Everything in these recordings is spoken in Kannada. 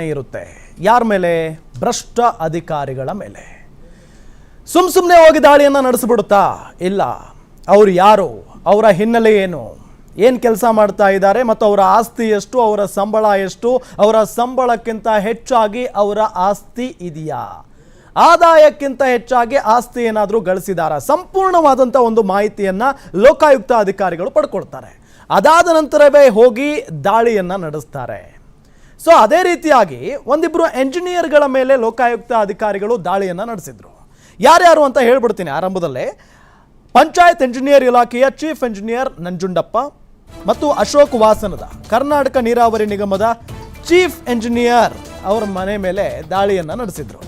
ಇರುತ್ತೆ. ಯಾರ ಮೇಲೆ? ಭ್ರಷ್ಟ ಅಧಿಕಾರಿಗಳ ಮೇಲೆ. ಸುಮ್ ಸುಮ್ಮನೆ ಹೋಗಿ ದಾಳಿಯನ್ನು ನಡೆಸಿಬಿಡುತ್ತಾ? ಇಲ್ಲ. ಅವರು ಯಾರು? ಅವರ ಹಿನ್ನೆಲೆ ಏನು? ಏನು ಕೆಲಸ ಮಾಡ್ತಾ ಇದ್ದಾರೆ? ಮತ್ತು ಅವರ ಆಸ್ತಿ ಎಷ್ಟು? ಅವರ ಸಂಬಳ ಎಷ್ಟು? ಅವರ ಸಂಬಳಕ್ಕಿಂತ ಹೆಚ್ಚಾಗಿ ಅವರ ಆಸ್ತಿ ಇದೆಯಾ? ಆದಾಯಕ್ಕಿಂತ ಹೆಚ್ಚಾಗಿ ಆಸ್ತಿ ಏನಾದರೂ ಗಳಿಸಿದಾರ? ಸಂಪೂರ್ಣವಾದಂಥ ಒಂದು ಮಾಹಿತಿಯನ್ನು ಲೋಕಾಯುಕ್ತ ಅಧಿಕಾರಿಗಳು ಪಡ್ಕೊಳ್ತಾರೆ. ಅದಾದ ನಂತರವೇ ಹೋಗಿ ದಾಳಿಯನ್ನು ನಡೆಸ್ತಾರೆ. ಸೊ ಅದೇ ರೀತಿಯಾಗಿ ಒಂದಿಬ್ಬರು ಎಂಜಿನಿಯರ್ಗಳ ಮೇಲೆ ಲೋಕಾಯುಕ್ತ ಅಧಿಕಾರಿಗಳು ದಾಳಿಯನ್ನು ನಡೆಸಿದ್ರು. ಯಾರ್ಯಾರು ಅಂತ ಹೇಳ್ಬಿಡ್ತೀನಿ ಆರಂಭದಲ್ಲೇ. ಪಂಚಾಯತ್ ಎಂಜಿನಿಯರ್ ಇಲಾಖೆಯ ಚೀಫ್ ಎಂಜಿನಿಯರ್ ನಂಜುಂಡಪ್ಪ ಮತ್ತು ಅಶೋಕ್ ವಾಸನದ ಕರ್ನಾಟಕ ನೀರಾವರಿ ನಿಗಮದ ಚೀಫ್ ಎಂಜಿನಿಯರ್ ಅವರ ಮನೆ ಮೇಲೆ ದಾಳಿಯನ್ನು ನಡೆಸಿದ್ರು.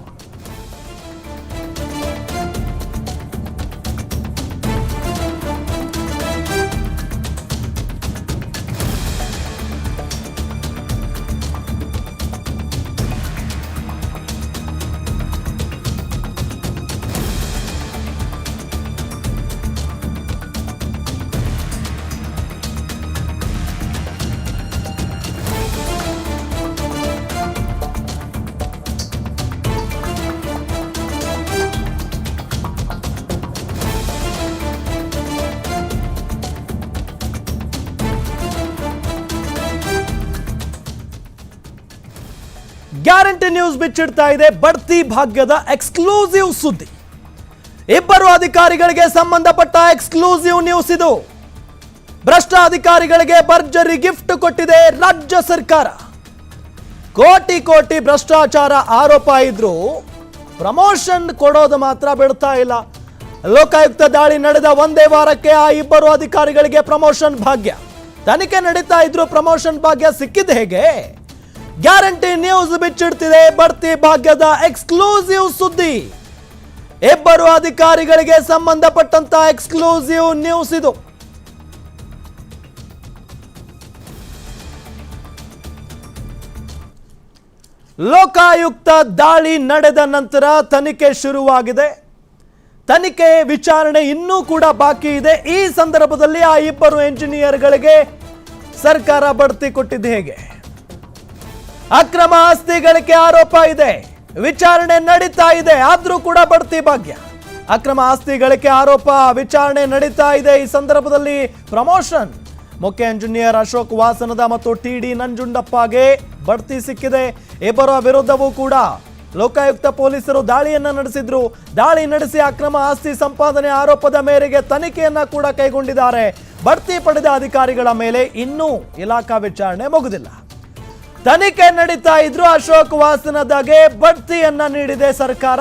ನ್ಯೂಸ್ ಬಿಚ್ಚಿಡ್ತಾ ಇದೆ ಬಡ್ತಿ ಭಾಗ್ಯದ ಎಕ್ಸ್ಕ್ಲೂಸಿವ್ ಸುದ್ದಿ. ಇಬ್ಬರು ಅಧಿಕಾರಿಗಳಿಗೆ ಸಂಬಂಧಪಟ್ಟ ಎಕ್ಸ್ಕ್ಲೂಸಿವ್ ನ್ಯೂಸ್ ಇದು. ಭ್ರಷ್ಟ ಅಧಿಕಾರಿಗಳಿಗೆ ಭರ್ಜರಿ ಗಿಫ್ಟ್ ಕೊಟ್ಟಿದೆ ರಾಜ್ಯ ಸರ್ಕಾರ. ಕೋಟಿ ಕೋಟಿ ಭ್ರಷ್ಟಾಚಾರ ಆರೋಪ ಇದ್ರು ಪ್ರಮೋಷನ್ ಕೊಡೋದು ಮಾತ್ರ ಬಿಡ್ತಾ ಇಲ್ಲ. ಲೋಕಾಯುಕ್ತ ದಾಳಿ ನಡೆದ ಒಂದೇ ವಾರಕ್ಕೆ ಆ ಇಬ್ಬರು ಅಧಿಕಾರಿಗಳಿಗೆ ಪ್ರಮೋಷನ್ ಭಾಗ್ಯ. ತನಿಖೆ ನಡೀತಾ ಇದ್ರು ಪ್ರಮೋಷನ್ ಭಾಗ್ಯ ಸಿಕ್ಕಿದ್ದು ಹೇಗೆ? ಗ್ಯಾರಂಟಿ ನ್ಯೂಸ್ ಬಿಚ್ಚಿಡ್ತಿದೆ. ಬಡ್ತಿ ಭಾಗ್ಯದ ಎಕ್ಸ್ಕ್ಲೂಸಿವ್ ಸುದ್ದಿ. ಇಬ್ಬರು ಅಧಿಕಾರಿಗಳಿಗೆ ಸಂಬಂಧಪಟ್ಟಂತ ಎಕ್ಸ್ಕ್ಲೂಸಿವ್ ನ್ಯೂಸ್ ಇದು. ಲೋಕಾಯುಕ್ತ ದಾಳಿ ನಡೆದ ನಂತರ ತನಿಖೆ ಶುರುವಾಗಿದೆ. ತನಿಖೆ ವಿಚಾರಣೆ ಇನ್ನೂ ಕೂಡ ಬಾಕಿ ಇದೆ. ಈ ಸಂದರ್ಭದಲ್ಲಿ ಆ ಇಬ್ಬರು ಎಂಜಿನಿಯರ್ಗಳಿಗೆ ಸರ್ಕಾರ ಬಡ್ತಿ ಕೊಟ್ಟಿದ್ದು ಹೇಗೆ? ಅಕ್ರಮ ಆಸ್ತಿ ಗಳಿಕೆ ಆರೋಪ ಇದೆ. ವಿಚಾರಣೆ ನಡೀತಾ ಇದೆ. ಆದ್ರೂ ಕೂಡ ಬಡ್ತಿ ಭಾಗ್ಯ. ಅಕ್ರಮ ಆಸ್ತಿ ಗಳಿಕೆ ಆರೋಪ ವಿಚಾರಣೆ ನಡೀತಾ ಇದೆ. ಈ ಸಂದರ್ಭದಲ್ಲಿ ಪ್ರಮೋಷನ್. ಮುಖ್ಯ ಇಂಜಿನಿಯರ್ ಅಶೋಕ್ ವಾಸನದ ಮತ್ತು ಟಿ ಡಿ ನಂಜುಂಡಪ್ಪಗೆ ಬಡ್ತಿ ಸಿಕ್ಕಿದೆ. ಇಬ್ಬರ ವಿರುದ್ಧವೂ ಕೂಡ ಲೋಕಾಯುಕ್ತ ಪೊಲೀಸರು ದಾಳಿಯನ್ನ ನಡೆಸಿದ್ರು. ದಾಳಿ ನಡೆಸಿ ಅಕ್ರಮ ಆಸ್ತಿ ಸಂಪಾದನೆ ಆರೋಪದ ಮೇರೆಗೆ ತನಿಖೆಯನ್ನ ಕೂಡ ಕೈಗೊಂಡಿದ್ದಾರೆ. ಬಡ್ತಿ ಪಡೆದ ಅಧಿಕಾರಿಗಳ ಮೇಲೆ ಇನ್ನೂ ಇಲಾಖಾ ವಿಚಾರಣೆ ಮುಗುದಿಲ್ಲ. ತನಿಖೆ ನಡೀತಾ ಇದ್ರು ಅಶೋಕ್ ವಾಸನದಾಗೆ ಬಡ್ತಿಯನ್ನ ನೀಡಿದೆ ಸರ್ಕಾರ.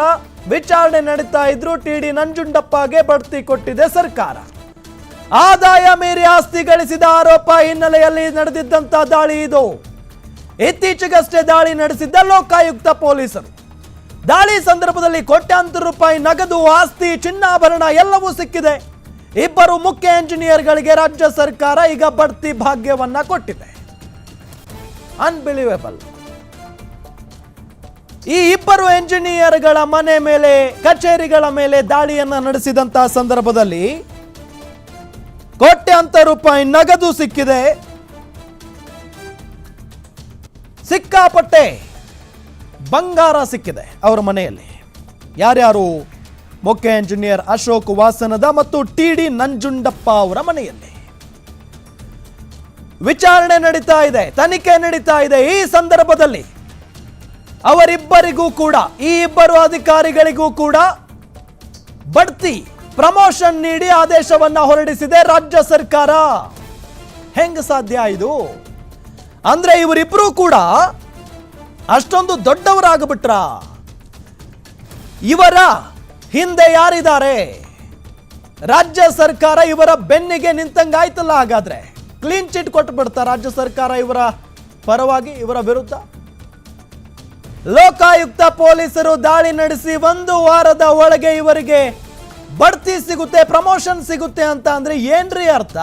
ವಿಚಾರಣೆ ನಡೀತಾ ಇದ್ರು ಟಿ ಡಿ ನಂಜುಂಡಪ್ಪಗೆ ಬಡ್ತಿ ಕೊಟ್ಟಿದೆ ಸರ್ಕಾರ. ಆದಾಯ ಮೀರಿ ಆಸ್ತಿ ಗಳಿಸಿದ ಆರೋಪ ಹಿನ್ನೆಲೆಯಲ್ಲಿ ನಡೆದಿದ್ದಂತ ದಾಳಿ ಇದು. ಇತ್ತೀಚೆಗಷ್ಟೇ ದಾಳಿ ನಡೆಸಿದ್ದ ಲೋಕಾಯುಕ್ತ ಪೊಲೀಸರು. ದಾಳಿ ಸಂದರ್ಭದಲ್ಲಿ ಕೋಟ್ಯಾಂತರ ರೂಪಾಯಿ ನಗದು ಆಸ್ತಿ ಚಿನ್ನಾಭರಣ ಎಲ್ಲವೂ ಸಿಕ್ಕಿದೆ. ಇಬ್ಬರು ಮುಖ್ಯ ಎಂಜಿನಿಯರ್ಗಳಿಗೆ ರಾಜ್ಯ ಸರ್ಕಾರ ಈಗ ಬಡ್ತಿ ಭಾಗ್ಯವನ್ನ ಕೊಟ್ಟಿದೆ. ಅನ್ಬಿಲಿವೇಬಲ್ ಈ ಇಬ್ಬರು ಎಂಜಿನಿಯರ್ಗಳ ಮನೆ ಮೇಲೆ, ಕಚೇರಿಗಳ ಮೇಲೆ ದಾಳಿಯನ್ನ ನಡೆಸಿದಂತಹ ಸಂದರ್ಭದಲ್ಲಿ ಕೋಟ್ಯಾಂತರ ರೂಪಾಯಿ ನಗದು ಸಿಕ್ಕಿದೆ. ಸಿಕ್ಕಾಪಟ್ಟೆ ಬಂಗಾರ ಸಿಕ್ಕಿದೆ ಅವರ ಮನೆಯಲ್ಲಿ. ಯಾರ್ಯಾರು ಮುಖ್ಯ ಎಂಜಿನಿಯರ್ ಅಶೋಕ್ ವಾಸನದ ಮತ್ತು ಟಿ ಡಿ ನಂಜುಂಡಪ್ಪ ಅವರ ಮನೆಯಲ್ಲಿ. ವಿಚಾರಣೆ ನಡೀತಾ ಇದೆ, ತನಿಖೆ ನಡೀತಾ ಇದೆ ಈ ಸಂದರ್ಭದಲ್ಲಿ. ಅವರಿಬ್ಬರಿಗೂ ಕೂಡ, ಈ ಇಬ್ಬರು ಅಧಿಕಾರಿಗಳಿಗೂ ಕೂಡ ಬಡ್ತಿ ಪ್ರಮೋಷನ್ ನೀಡಿ ಆದೇಶವನ್ನ ಹೊರಡಿಸಿದೆ ರಾಜ್ಯ ಸರ್ಕಾರ. ಹೆಂಗ ಸಾಧ್ಯ ಇದು? ಅಂದ್ರೆ ಇವರಿಬ್ರು ಕೂಡ ಅಷ್ಟೊಂದು ದೊಡ್ಡವರಾಗ್ಬಿಟ್ರ? ಇವರ ಹಿಂದೆ ಯಾರಿದ್ದಾರೆ? ರಾಜ್ಯ ಸರ್ಕಾರ ಇವರ ಬೆನ್ನಿಗೆ ನಿಂತಂಗಾಯ್ತಲ್ಲ ಹಾಗಾದ್ರೆ. ಕ್ಲೀನ್ ಚಿಟ್ ಕೊಟ್ಟು ಬಿಡ್ತಾ ರಾಜ್ಯ ಸರ್ಕಾರ ಇವರ ಪರವಾಗಿ, ಇವರ ವಿರುದ್ಧ. ಲೋಕಾಯುಕ್ತ ಪೊಲೀಸರು ದಾಳಿ ನಡೆಸಿ ಒಂದು ವಾರದ ಒಳಗೆ ಇವರಿಗೆ ಬಡ್ತಿ ಸಿಗುತ್ತೆ, ಪ್ರಮೋಷನ್ ಸಿಗುತ್ತೆ ಅಂತ ಅಂದ್ರೆ ಏನ್ರಿ ಅರ್ಥ?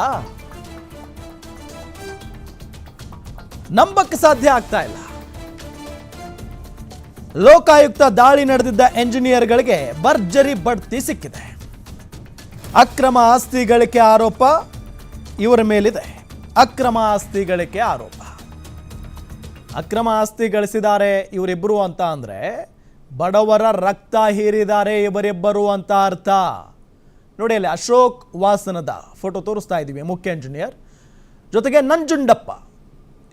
ನಂಬಕ್ಕೆ ಸಾಧ್ಯ ಆಗ್ತಾ ಇಲ್ಲ. ಲೋಕಾಯುಕ್ತ ದಾಳಿ ನಡೆದಿದ್ದ ಎಂಜಿನಿಯರ್ಗಳಿಗೆ ಭರ್ಜರಿ ಬಡ್ತಿ ಸಿಕ್ಕಿದೆ. ಅಕ್ರಮ ಆಸ್ತಿ ಗಳಿಕೆ ಆರೋಪ ಇವರ ಮೇಲಿದೆ. ಅಕ್ರಮ ಆಸ್ತಿ ಗಳಿಕೆ ಆರೋಪ. ಅಕ್ರಮ ಆಸ್ತಿ ಗಳಿಸಿದ್ದಾರೆ ಇವರಿಬ್ಬರು ಅಂತ ಅಂದರೆ ಬಡವರ ರಕ್ತ ಹೀರಿದ್ದಾರೆ ಇವರಿಬ್ಬರು ಅಂತ ಅರ್ಥ. ನೋಡಿ ಅಲ್ಲಿ ಅಶೋಕ್ ವಾಸನದ ಫೋಟೋ ತೋರಿಸ್ತಾ ಇದ್ದೀವಿ, ಮುಖ್ಯ ಇಂಜಿನಿಯರ್ ಜೊತೆಗೆ ನಂಜುಂಡಪ್ಪ,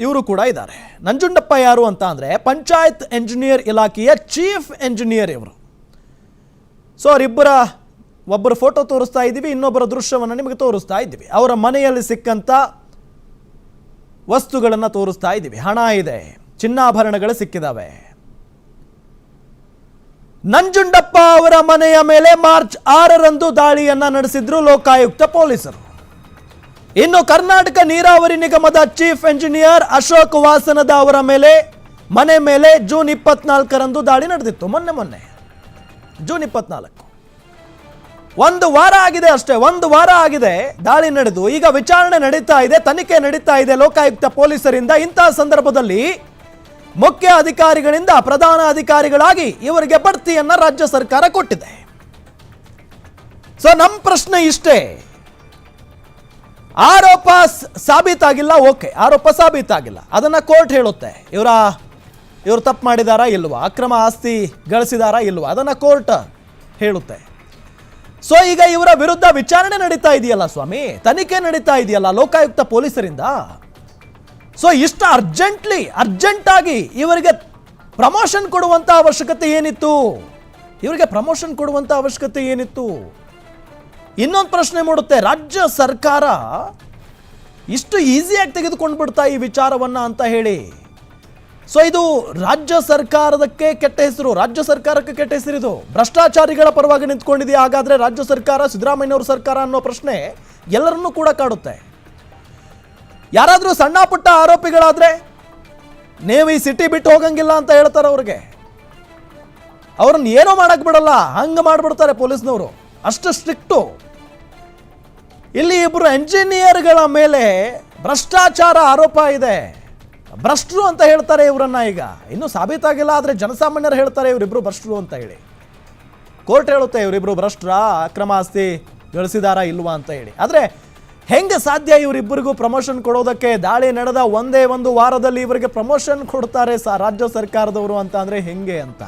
ಇವರು ಕೂಡ ಇದ್ದಾರೆ. ನಂಜುಂಡಪ್ಪ ಯಾರು ಅಂತ ಅಂದರೆ ಪಂಚಾಯತ್ ಎಂಜಿನಿಯರ್ ಇಲಾಖೆಯ ಚೀಫ್ ಎಂಜಿನಿಯರ್ ಇವರು. ಸೊ ಅವರಿಬ್ಬರ ಒಬ್ಬರ ಫೋಟೋ ತೋರಿಸ್ತಾ ಇದ್ದೀವಿ, ಇನ್ನೊಬ್ಬರ ದೃಶ್ಯವನ್ನು ನಿಮಗೆ ತೋರಿಸ್ತಾ ಇದ್ದೀವಿ. ಅವರ ಮನೆಯಲ್ಲಿ ಸಿಕ್ಕಂಥ ವಸ್ತುಗಳನ್ನು ತೋರಿಸ್ತಾ ಇದ್ದೀವಿ. ಹಣ ಇದೆ. ಚಿನ್ನಾಭರಣಗಳು ಸಿಕ್ಕಿದಾವೆ. ನಂಜುಂಡಪ್ಪ ಅವರ ಮನೆಯ ಮೇಲೆ ಮಾರ್ಚ್ ಆರರಂದು ದಾಳಿಯನ್ನ ನಡೆಸಿದ್ರು ಲೋಕಾಯುಕ್ತ ಪೊಲೀಸರು. ಇನ್ನು ಕರ್ನಾಟಕ ನೀರಾವರಿ ನಿಗಮದ ಚೀಫ್ ಎಂಜಿನಿಯರ್ ಅಶೋಕ್ ವಾಸನದ ಅವರ ಮೇಲೆ, ಮನೆ ಮೇಲೆ ಜೂನ್ ಇಪ್ಪತ್ನಾಲ್ಕರಂದು ದಾಳಿ ನಡೆದಿತ್ತು ಮೊನ್ನೆ ಮೊನ್ನೆ. ಜೂನ್ ಇಪ್ಪತ್ನಾಲ್ಕು. ಒಂದು ವಾರ ಆಗಿದೆ ಅಷ್ಟೇ, ಒಂದು ವಾರ ಆಗಿದೆ. ದಾಳಿ ನಡೆದು, ಈಗ ವಿಚಾರಣೆ ನಡೀತಾ ಇದೆ, ತನಿಖೆ ನಡೀತಾ ಇದೆ ಲೋಕಾಯುಕ್ತ ಪೊಲೀಸರಿಂದ. ಇಂತಹ ಸಂದರ್ಭದಲ್ಲಿ ಮುಖ್ಯ ಅಧಿಕಾರಿಗಳಿಂದ ಪ್ರಧಾನ ಅಧಿಕಾರಿಗಳಾಗಿ ಇವರಿಗೆ ಬಡ್ತಿಯನ್ನ ರಾಜ್ಯ ಸರ್ಕಾರ ಕೊಟ್ಟಿದೆ. ಸೊ ನಮ್ಮ ಪ್ರಶ್ನೆ ಇಷ್ಟೇ. ಆರೋಪ ಸಾಬೀತಾಗಿಲ್ಲ, ಓಕೆ, ಆರೋಪ ಸಾಬೀತಾಗಿಲ್ಲ. ಅದನ್ನ ಕೋರ್ಟ್ ಹೇಳುತ್ತೆ. ಇವರ, ಇವರು ತಪ್ಪು ಮಾಡಿದಾರಾ ಇಲ್ವಾ? ಅಕ್ರಮ ಆಸ್ತಿ ಗಳಿಸಿದಾರಾ ಇಲ್ವಾ? ಅದನ್ನ ಕೋರ್ಟ್ ಹೇಳುತ್ತೆ. ಸೊ ಈಗ ಇವರ ವಿರುದ್ಧ ವಿಚಾರಣೆ ನಡೀತಾ ಇದೆಯಲ್ಲ ಸ್ವಾಮಿ? ತನಿಖೆ ನಡೀತಾ ಇದೆಯಲ್ಲ ಲೋಕಾಯುಕ್ತ ಪೊಲೀಸರಿಂದ? ಸೊ ಇಷ್ಟು ಅರ್ಜೆಂಟ್ಲಿ ಅರ್ಜೆಂಟ್ ಆಗಿ ಇವರಿಗೆ ಪ್ರಮೋಷನ್ ಕೊಡುವಂತ ಅವಶ್ಯಕತೆ ಏನಿತ್ತು? ಇವರಿಗೆ ಪ್ರಮೋಷನ್ ಕೊಡುವಂತ ಅವಶ್ಯಕತೆ ಏನಿತ್ತು? ಇನ್ನೊಂದು ಪ್ರಶ್ನೆ ಮೂಡುತ್ತೆ. ರಾಜ್ಯ ಸರ್ಕಾರ ಇಷ್ಟು ಈಸಿಯಾಗಿ ತೆಗೆದುಕೊಂಡು ಬಿಡ್ತಾ ಈ ವಿಚಾರವನ್ನ ಅಂತ ಹೇಳಿ. ಸೊ ಇದು ರಾಜ್ಯ ಸರ್ಕಾರದಕ್ಕೆ ಕೆಟ್ಟ ಹೆಸರು. ರಾಜ್ಯ ಸರ್ಕಾರಕ್ಕೆ ಕೆಟ್ಟ ಹೆಸರಿದು ಭ್ರಷ್ಟಾಚಾರಿಗಳ ಪರವಾಗಿ ನಿಂತ್ಕೊಂಡಿದೆಯಾ ಹಾಗಾದ್ರೆ ರಾಜ್ಯ ಸರ್ಕಾರ ಸಿದ್ದರಾಮಯ್ಯವ್ರ ಸರ್ಕಾರ ಅನ್ನೋ ಪ್ರಶ್ನೆ ಎಲ್ಲರನ್ನೂ ಕೂಡ ಕಾಡುತ್ತೆ. ಯಾರಾದರೂ ಸಣ್ಣ ಪುಟ್ಟ ಆರೋಪಿಗಳಾದರೆ ನೀವು ಈ ಸಿಟಿ ಬಿಟ್ಟು ಹೋಗಂಗಿಲ್ಲ ಅಂತ ಹೇಳ್ತಾರೆ ಅವ್ರಿಗೆ. ಅವ್ರನ್ನ ಏನೋ ಮಾಡಕ್ ಬಿಡಲ್ಲ. ಹಂಗೆ ಮಾಡಿಬಿಡ್ತಾರೆ ಪೊಲೀಸ್ನವರು. ಅಷ್ಟು ಸ್ಟ್ರಿಕ್ಟು. ಇಲ್ಲಿ ಇಬ್ಬರು ಎಂಜಿನಿಯರ್ಗಳ ಮೇಲೆ ಭ್ರಷ್ಟಾಚಾರ ಆರೋಪ ಇದೆ. ಭ್ರಷ್ಟರು ಅಂತ ಹೇಳ್ತಾರೆ ಇವರನ್ನ ಈಗ. ಇನ್ನೂ ಸಾಬೀತಾಗಿಲ್ಲ ಆದರೆ ಜನಸಾಮಾನ್ಯರು ಹೇಳ್ತಾರೆ ಇವರಿಬ್ರು ಭ್ರಷ್ಟರು ಅಂತ ಹೇಳಿ. ಕೋರ್ಟ್ ಹೇಳುತ್ತೆ ಇವರಿಬ್ರು ಭ್ರಷ್ಟರ ಅಕ್ರಮ ಆಸ್ತಿ ಗಳಿಸಿದಾರಾ ಇಲ್ವಾ ಅಂತ ಹೇಳಿ. ಆದರೆ ಹೆಂಗೆ ಸಾಧ್ಯ ಇವರಿಬ್ಬರಿಗೂ ಪ್ರಮೋಷನ್ ಕೊಡೋದಕ್ಕೆ? ದಾಳಿ ನಡೆದ ಒಂದೇ ಒಂದು ವಾರದಲ್ಲಿ ಇವರಿಗೆ ಪ್ರಮೋಷನ್ ಕೊಡ್ತಾರೆ ಸ ರಾಜ್ಯ ಸರ್ಕಾರದವರು ಅಂತ ಅಂದರೆ ಹೆಂಗೆ ಅಂತ.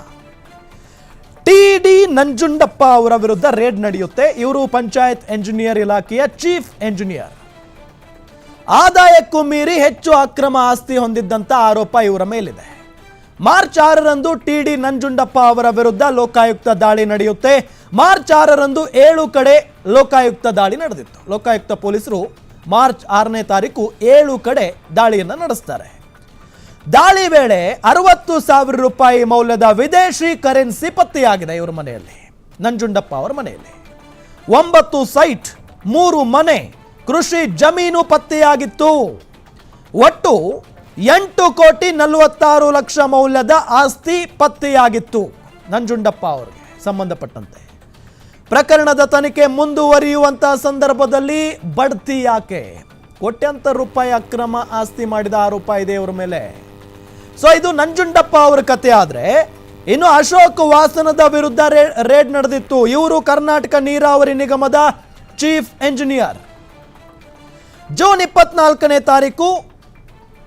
ಟಿ ಡಿ ನಂಜುಂಡಪ್ಪ ಅವರ ವಿರುದ್ಧ ರೇಡ್ ನಡೆಯುತ್ತೆ. ಇವರು ಪಂಚಾಯತ್ ಎಂಜಿನಿಯರ್ ಇಲಾಖೆಯ ಚೀಫ್ ಎಂಜಿನಿಯರ್. ಆದಾಯಕ್ಕೂ ಮೀರಿ ಹೆಚ್ಚು ಅಕ್ರಮ ಆಸ್ತಿ ಹೊಂದಿದ್ದಂತ ಆರೋಪ ಇವರ ಮೇಲಿದೆ. ಮಾರ್ಚ್ ಆರರಂದು ಟಿ ಡಿ ನಂಜುಂಡಪ್ಪ ಅವರ ವಿರುದ್ಧ ಲೋಕಾಯುಕ್ತ ದಾಳಿ ನಡೆಯುತ್ತೆ. ಮಾರ್ಚ್ ಆರರಂದು ಏಳು ಕಡೆ ಲೋಕಾಯುಕ್ತ ದಾಳಿ ನಡೆದಿತ್ತು. ಲೋಕಾಯುಕ್ತ ಪೊಲೀಸರು ಮಾರ್ಚ್ ಆರನೇ ತಾರೀಕು ಏಳು ಕಡೆ ದಾಳಿಯನ್ನು ನಡೆಸ್ತಾರೆ. ದಾಳಿ ವೇಳೆ ಅರವತ್ತು ಸಾವಿರ ರೂಪಾಯಿ ಮೌಲ್ಯದ ವಿದೇಶಿ ಕರೆನ್ಸಿ ಪತ್ತೆಯಾಗಿದೆ ಇವರ ಮನೆಯಲ್ಲಿ. ನಂಜುಂಡಪ್ಪ ಅವರ ಮನೆಯಲ್ಲಿ. ಒಂಬತ್ತು ಸೈಟ್, ಮೂರು ಮನೆ ಕೃಷಿ ಜಮೀನು ಪತ್ತೆಯಾಗಿತ್ತು. ಒಟ್ಟು ಎಂಟು ಕೋಟಿ ನಲವತ್ತಾರು ಲಕ್ಷ ಮೌಲ್ಯದ ಆಸ್ತಿ ಪತ್ತೆಯಾಗಿತ್ತು. ನಂಜುಂಡಪ್ಪ ಅವರಿಗೆ ಸಂಬಂಧಪಟ್ಟಂತೆ. ಪ್ರಕರಣದ ತನಿಖೆ ಮುಂದುವರಿಯುವಂತಹ ಸಂದರ್ಭದಲ್ಲಿ ಬಡ್ತಿ ಯಾಕೆ? ಕೋಟ್ಯಂತರ ರೂಪಾಯಿ ಅಕ್ರಮ ಆಸ್ತಿ ಮಾಡಿದ ಆರೋಪ ಇದೆ ಇವರ ಮೇಲೆ. ಸೊ ಇದು ನಂಜುಂಡಪ್ಪ ಅವರ ಕತೆ ಆದರೆ, ಇನ್ನು ಅಶೋಕ್ ವಾಸನದ ವಿರುದ್ಧ ರೇಡ್ ನಡೆದಿತ್ತು. ಇವರು ಕರ್ನಾಟಕ ನೀರಾವರಿ ನಿಗಮದ ಚೀಫ್ ಎಂಜಿನಿಯರ್ ಜೂನ್ ಇಪ್ಪತ್ನಾಲ್ಕನೇ ತಾರೀಕು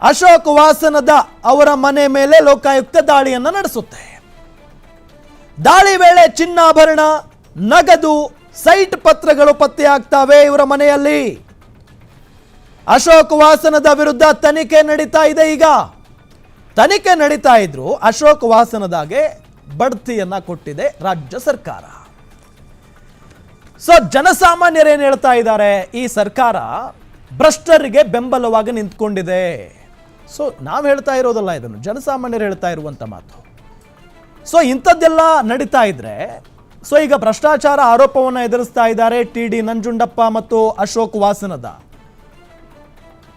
ಅಶೋಕ್ ವಾಸನದ ಅವರ ಮನೆ ಮೇಲೆ ಲೋಕಾಯುಕ್ತ ದಾಳಿಯನ್ನು ನಡೆಸುತ್ತೆ. ದಾಳಿ ವೇಳೆ ಚಿನ್ನಾಭರಣ, ನಗದು, ಸೈಟ್ ಪತ್ರಗಳು ಪತ್ತೆಯಾಗ್ತವೆ ಇವರ ಮನೆಯಲ್ಲಿ. ಅಶೋಕ್ ವಾಸನದ ವಿರುದ್ಧ ತನಿಖೆ ನಡೀತಾ ಇದೆ ಈಗ. ತನಿಖೆ ನಡೀತಾ ಇದ್ರು ಅಶೋಕ್ ವಾಸನದಾಗೆ ಬಡ್ತಿಯನ್ನ ಕೊಟ್ಟಿದೆ ರಾಜ್ಯ ಸರ್ಕಾರ. ಸೊ, ಜನಸಾಮಾನ್ಯರೇನು ಹೇಳ್ತಾ ಇದ್ದಾರೆ? ಈ ಸರ್ಕಾರ ಭ್ರಷ್ಟರಿಗೆ ಬೆಂಬಲವಾಗಿ ನಿಂತ್ಕೊಂಡಿದೆ. ಸೊ ನಾವು ಹೇಳ್ತಾ ಇರೋದಲ್ಲ ಇದನ್ನು, ಜನಸಾಮಾನ್ಯರು ಹೇಳ್ತಾ ಇರುವಂಥ ಮಾತು. ಸೊ ಇಂಥದ್ದೆಲ್ಲ ನಡೀತಾ ಇದ್ರೆ ಸೊ ಈಗ ಭ್ರಷ್ಟಾಚಾರ ಆರೋಪವನ್ನು ಎದುರಿಸ್ತಾ ಇದ್ದಾರೆ ಟಿ ಡಿ ನಂಜುಂಡಪ್ಪ ಮತ್ತು ಅಶೋಕ್ ವಾಸನದ.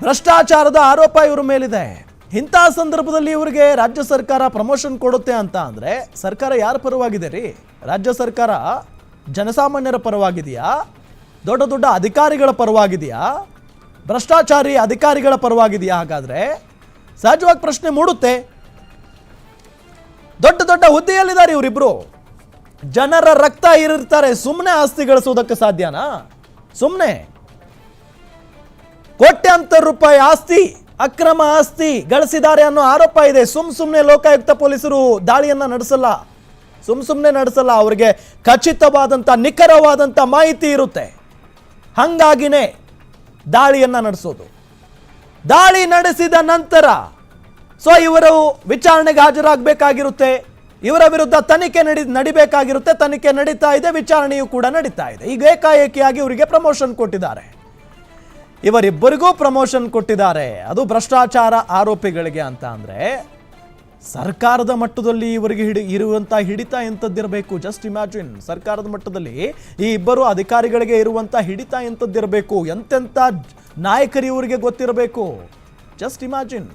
ಭ್ರಷ್ಟಾಚಾರದ ಆರೋಪ ಇವ್ರ ಮೇಲಿದೆ. ಇಂಥ ಸಂದರ್ಭದಲ್ಲಿ ಇವರಿಗೆ ರಾಜ್ಯ ಸರ್ಕಾರ ಪ್ರಮೋಷನ್ ಕೊಡುತ್ತೆ ಅಂತ ಅಂದರೆ, ಸರ್ಕಾರ ಯಾರ ಪರವಾಗಿದೆ ರೀ? ರಾಜ್ಯ ಸರ್ಕಾರ ಜನಸಾಮಾನ್ಯರ ಪರವಾಗಿದೆಯಾ? ದೊಡ್ಡ ದೊಡ್ಡ ಅಧಿಕಾರಿಗಳ ಪರವಾಗಿದೆಯಾ? ಭ್ರಷ್ಟಾಚಾರಿ ಅಧಿಕಾರಿಗಳ ಪರವಾಗಿದೆಯಾ? ಹಾಗಾದರೆ ಸಹಜವಾಗಿ ಪ್ರಶ್ನೆ ಮೂಡುತ್ತೆ. ದೊಡ್ಡ ದೊಡ್ಡ ಹುದ್ದೆಯಲ್ಲಿದ್ದಾರೆ ಇವರಿಬ್ರು. ಜನರ ರಕ್ತ ಇರಿರ್ತಾರೆ ಸುಮ್ಮನೆ ಆಸ್ತಿ ಗಳಿಸೋದಕ್ಕೆ ಸಾಧ್ಯನಾ? ಸುಮ್ಮನೆ ಕೋಟ್ಯಾಂತರ ರೂಪಾಯಿ ಆಸ್ತಿ, ಅಕ್ರಮ ಆಸ್ತಿ ಗಳಿಸಿದ್ದಾರೆ ಅನ್ನೋ ಆರೋಪ ಇದೆ. ಸುಮ್ ಸುಮ್ಮನೆ ಲೋಕಾಯುಕ್ತ ಪೊಲೀಸರು ದಾಳಿಯನ್ನ ನಡೆಸಲ್ಲ. ಸುಮ್ ಸುಮ್ಮನೆ ನಡೆಸಲ್ಲ. ಅವರಿಗೆ ಖಚಿತವಾದಂಥ ನಿಖರವಾದಂಥ ಮಾಹಿತಿ ಇರುತ್ತೆ. ಹಂಗಾಗಿನೇ ದಾಳಿಯನ್ನ ನಡೆಸೋದು. ದಾಳಿ ನಡೆಸಿದ ನಂತರ ಸೊ ಇವರು ವಿಚಾರಣೆಗೆ ಹಾಜರಾಗಬೇಕಾಗಿರುತ್ತೆ, ಇವರ ವಿರುದ್ಧ ತನಿಖೆ ನಡಿ, ನಡಿಬೇಕಾಗಿರುತ್ತೆ, ತನಿಖೆ ನಡೀತಾ ಇದೆ, ವಿಚಾರಣೆಯೂ ಕೂಡ ನಡೀತಾ ಇದೆ. ಈಗ ಏಕಾಏಕಿಯಾಗಿ ಇವರಿಗೆ ಪ್ರಮೋಷನ್ ಕೊಟ್ಟಿದ್ದಾರೆ. ಇವರಿಬ್ಬರಿಗೂ ಪ್ರಮೋಷನ್ ಕೊಟ್ಟಿದ್ದಾರೆ. ಅದು ಭ್ರಷ್ಟಾಚಾರ ಆರೋಪಿಗಳಿಗೆ ಅಂತ ಅಂದ್ರೆ ಸರ್ಕಾರದ ಮಟ್ಟದಲ್ಲಿ ಇವರಿಗೆ ಹಿಡಿ ಇರುವಂತಹ ಹಿಡಿತ ಎಂಥದ್ದಿರಬೇಕು? ಜಸ್ಟ್ ಇಮ್ಯಾಜಿನ್ ಸರ್ಕಾರದ ಮಟ್ಟದಲ್ಲಿ ಈ ಇಬ್ಬರು ಅಧಿಕಾರಿಗಳಿಗೆ ಇರುವಂಥ ಹಿಡಿತ ಎಂಥದ್ದಿರಬೇಕು? ಎಂತೆಂಥ ನಾಯಕರು ಇವರಿಗೆ ಗೊತ್ತಿರಬೇಕು? ಜಸ್ಟ್ ಇಮ್ಯಾಜಿನ್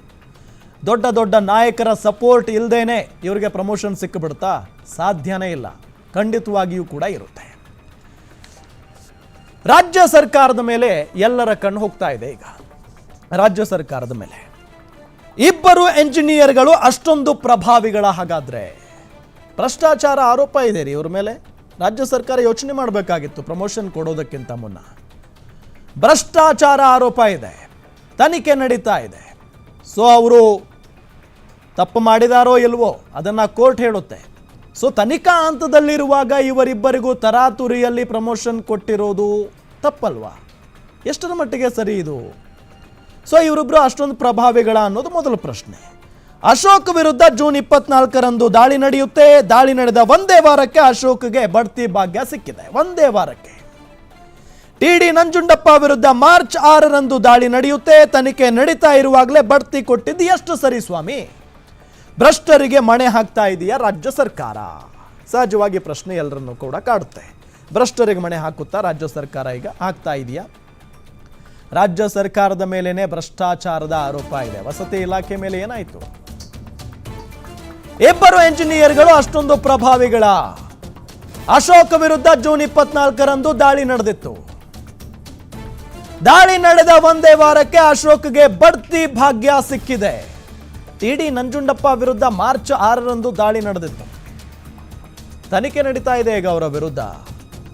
ದೊಡ್ಡ ದೊಡ್ಡ ನಾಯಕರ ಸಪೋರ್ಟ್ ಇಲ್ಲದೇನೆ ಇವರಿಗೆ ಪ್ರಮೋಷನ್ ಸಿಕ್ಕಿಬಿಡ್ತಾ ಸಾಧ್ಯನೇ ಇಲ್ಲ. ಖಂಡಿತವಾಗಿಯೂ ಕೂಡ ಇರುತ್ತೆ. ರಾಜ್ಯ ಸರ್ಕಾರದ ಮೇಲೆ ಎಲ್ಲರ ಕಣ್ಣು ಹೋಗ್ತಾ ಇದೆ ಈಗ. ರಾಜ್ಯ ಸರ್ಕಾರದ ಮೇಲೆ. ಇಬ್ಬರು ಎಂಜಿನಿಯರ್ಗಳು ಅಷ್ಟೊಂದು ಪ್ರಭಾವಿಗಳ ಹಾಗಾದ್ರೆ. ಭ್ರಷ್ಟಾಚಾರ ಆರೋಪ ಇದೆ ರೀ ಇವ್ರ ಮೇಲೆ. ರಾಜ್ಯ ಸರ್ಕಾರ ಯೋಚನೆ ಮಾಡಬೇಕಾಗಿತ್ತು ಪ್ರಮೋಷನ್ ಕೊಡೋದಕ್ಕಿಂತ ಮುನ್ನ. ಭ್ರಷ್ಟಾಚಾರ ಆರೋಪ ಇದೆ. ತನಿಖೆ ನಡೀತಾ ಇದೆ. ಸೊ ಅವರು ತಪ್ಪು ಮಾಡಿದಾರೋ ಇಲ್ವೋ ಅದನ್ನು ಕೋರ್ಟ್ ಹೇಳುತ್ತೆ. ಸೊ ತನಿಖಾ ಹಂತದಲ್ಲಿರುವಾಗ ಇವರಿಬ್ಬರಿಗೂ ತರಾತುರಿಯಲ್ಲಿ ಪ್ರಮೋಷನ್ ಕೊಟ್ಟಿರೋದು ತಪ್ಪಲ್ವಾ? ಎಷ್ಟರ ಮಟ್ಟಿಗೆ ಸರಿ ಇದು? ಸೊ ಇವರಿಬ್ರು ಅಷ್ಟೊಂದು ಪ್ರಭಾವಿಗಳ ಅನ್ನೋದು ಮೊದಲ ಪ್ರಶ್ನೆ. ಅಶೋಕ್ ವಿರುದ್ಧ ಜೂನ್ ಇಪ್ಪತ್ನಾಲ್ಕರಂದು ದಾಳಿ ನಡೆಯುತ್ತೆ. ದಾಳಿ ನಡೆದ ಒಂದೇ ವಾರಕ್ಕೆ ಅಶೋಕ್ಗೆ ಬಡ್ತಿ ಭಾಗ್ಯ ಸಿಕ್ಕಿದೆ. ಒಂದೇ ವಾರಕ್ಕೆ. ಟಿ ಡಿ ನಂಜುಂಡಪ್ಪ ವಿರುದ್ಧ ಮಾರ್ಚ್ ಆರರಂದು ದಾಳಿ ನಡೆಯುತ್ತೆ. ತನಿಖೆ ನಡೀತಾ ಇರುವಾಗಲೇ ಬಡ್ತಿ ಕೊಟ್ಟಿದ್ದು ಎಷ್ಟು ಸರಿ ಸ್ವಾಮಿ? ಭ್ರಷ್ಟರಿಗೆ ಮಣೆ ಹಾಕ್ತಾ ಇದೆಯಾ ರಾಜ್ಯ ಸರ್ಕಾರ? ಸಹಜವಾಗಿ ಪ್ರಶ್ನೆ ಎಲ್ಲರನ್ನು ಕೂಡ ಕಾಡುತ್ತೆ. ಭ್ರಷ್ಟರಿಗೆ ಮಣೆ ಹಾಕುತ್ತಾ ರಾಜ್ಯ ಸರ್ಕಾರ ಈಗ ಹಾಕ್ತಾ ಇದೆಯಾ? ರಾಜ್ಯ ಸರ್ಕಾರದ ಮೇಲೇನೆ ಭ್ರಷ್ಟಾಚಾರದ ಆರೋಪ ಇದೆ. ವಸತಿ ಇಲಾಖೆ ಮೇಲೆ ಏನಾಯ್ತು? ಇಬ್ಬರು ಎಂಜಿನಿಯರ್ಗಳು ಅಷ್ಟೊಂದು ಪ್ರಭಾವಿಗಳ. ಅಶೋಕ್ ವಿರುದ್ಧ ಜೂನ್ ಇಪ್ಪತ್ನಾಲ್ಕರಂದು ದಾಳಿ ನಡೆದಿತ್ತು. ದಾಳಿ ನಡೆದ ಒಂದೇ ವಾರಕ್ಕೆ ಅಶೋಕ್ಗೆ ಬಡ್ತಿ ಭಾಗ್ಯ ಸಿಕ್ಕಿದೆ. ಟಿಡಿ ನಂಜುಂಡಪ್ಪ ವಿರುದ್ಧ ಮಾರ್ಚ್ ಆರರಂದು ದಾಳಿ ನಡೆದಿತ್ತು. ತನಿಖೆ ನಡೀತಾ ಇದೆ ಈಗ ಅವರ ವಿರುದ್ಧ.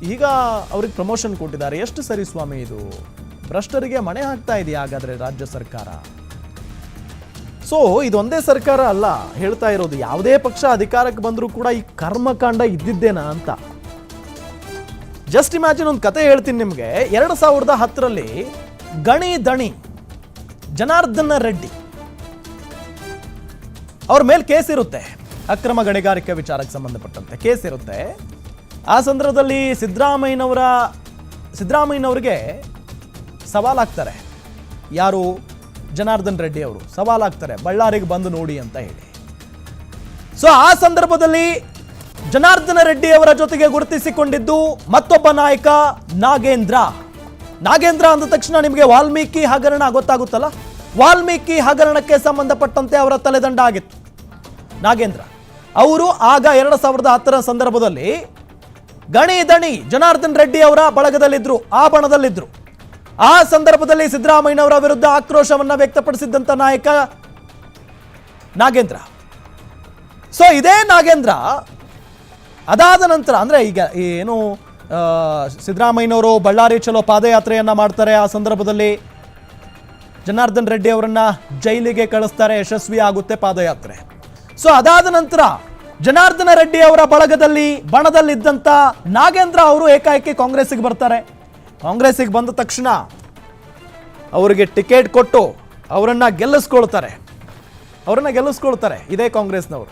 ಈಗ ಅವ್ರಿಗೆ ಪ್ರಮೋಷನ್ ಕೊಟ್ಟಿದ್ದಾರೆ. ಎಷ್ಟು ಸರಿ ಸ್ವಾಮಿ ಇದು? ಭ್ರಷ್ಟರಿಗೆ ಮಣೆ ಹಾಕ್ತಾ ಇದೆಯಾ ಹಾಗಾದ್ರೆ ರಾಜ್ಯ ಸರ್ಕಾರ? ಸೊ ಇದೊಂದೇ ಸರ್ಕಾರ ಅಲ್ಲ, ಹೇಳ್ತಾ ಇರೋದು ಯಾವುದೇ ಪಕ್ಷ ಅಧಿಕಾರಕ್ಕೆ ಬಂದರೂ ಕೂಡ ಈ ಕರ್ಮಕಾಂಡ ಇದ್ದಿದ್ದೇನಾ ಅಂತ. ಜಸ್ಟ್ ಇಮ್ಯಾಜಿನ್ ಒಂದು ಕತೆ ಹೇಳ್ತೀನಿ ನಿಮಗೆ. ಎರಡು ಸಾವಿರದ ಹತ್ತರಲ್ಲಿ ಗಣಿ ದಣಿ, ಜನಾರ್ದನ ರೆಡ್ಡಿ ಅವ್ರ ಮೇಲೆ ಕೇಸ್ ಇರುತ್ತೆ. ಅಕ್ರಮ ಗಣಿಗಾರಿಕೆ ವಿಚಾರಕ್ಕೆ ಸಂಬಂಧಪಟ್ಟಂತೆ ಕೇಸ್ ಇರುತ್ತೆ. ಆ ಸಂದರ್ಭದಲ್ಲಿ ಸಿದ್ದರಾಮಯ್ಯನವರ, ಸಿದ್ದರಾಮಯ್ಯನವರಿಗೆ ಸವಾಲಾಗ್ತಾರೆ. ಯಾರು? ಜನಾರ್ದನ್ ರೆಡ್ಡಿ ಅವರು. ಸವಾಲಾಗ್ತಾರೆ. ಬಳ್ಳಾರಿಗೆ ಬಂದು ನೋಡಿ ಅಂತ ಹೇಳಿ. ಸೊ ಆ ಸಂದರ್ಭದಲ್ಲಿ ಜನಾರ್ದನ ರೆಡ್ಡಿ ಅವರ ಜೊತೆಗೆ ಗುರುತಿಸಿಕೊಂಡಿದ್ದು ಮತ್ತೊಬ್ಬ ನಾಯಕ ನಾಗೇಂದ್ರ. ನಾಗೇಂದ್ರ ಅಂದ ತಕ್ಷಣ ನಿಮಗೆ ವಾಲ್ಮೀಕಿ ಹಗರಣ ಗೊತ್ತಾಗುತ್ತಲ್ಲ? ವಾಲ್ಮೀಕಿ ಹಗರಣಕ್ಕೆ ಸಂಬಂಧಪಟ್ಟಂತೆ ಅವರ ತಲೆದಂಡ ಆಗಿತ್ತು. ನಾಗೇಂದ್ರ ಅವರು ಆಗ ಎರಡು ಸಾವಿರದ ಹತ್ತರ ಸಂದರ್ಭದಲ್ಲಿ ಗಣಿ ದಣಿ ಜನಾರ್ದನ್ ರೆಡ್ಡಿ ಅವರ ಬಳಗದಲ್ಲಿದ್ದರು ಆ ಬಣದಲ್ಲಿದ್ರು. ಆ ಸಂದರ್ಭದಲ್ಲಿ ಸಿದ್ದರಾಮಯ್ಯನವರ ವಿರುದ್ಧ ಆಕ್ರೋಶವನ್ನ ವ್ಯಕ್ತಪಡಿಸಿದ್ದಂತ ನಾಯಕ ನಾಗೇಂದ್ರ. ಸೊ ಇದೇ ನಾಗೇಂದ್ರ ಅದಾದ ನಂತರ, ಅಂದ್ರೆ ಈಗ ಏನು ಸಿದ್ದರಾಮಯ್ಯನವರು ಬಳ್ಳಾರಿ ಚಲೋ ಪಾದಯಾತ್ರೆಯನ್ನ ಮಾಡ್ತಾರೆ. ಆ ಸಂದರ್ಭದಲ್ಲಿ ಜನಾರ್ದನ್ ರೆಡ್ಡಿ ಅವರನ್ನ ಜೈಲಿಗೆ ಕಳಿಸ್ತಾರೆ. ಯಶಸ್ವಿ ಆಗುತ್ತೆ ಪಾದಯಾತ್ರೆ. ಸೊ ಅದಾದ ನಂತರ ಜನಾರ್ದನ ರೆಡ್ಡಿ ಅವರ ಬಳಗದಲ್ಲಿ ಬಣದಲ್ಲಿದ್ದಂಥ ನಾಗೇಂದ್ರ ಅವರು ಏಕಾಏಕಿ ಕಾಂಗ್ರೆಸ್ಸಿಗೆ ಬರ್ತಾರೆ. ಕಾಂಗ್ರೆಸ್ಸಿಗೆ ಬಂದ ತಕ್ಷಣ ಅವರಿಗೆ ಟಿಕೆಟ್ ಕೊಟ್ಟು ಅವರನ್ನ ಗೆಲ್ಲಿಸ್ಕೊಳ್ತಾರೆ. ಅವರನ್ನು ಗೆಲ್ಲಿಸ್ಕೊಳ್ತಾರೆ ಇದೇ ಕಾಂಗ್ರೆಸ್ನವರು.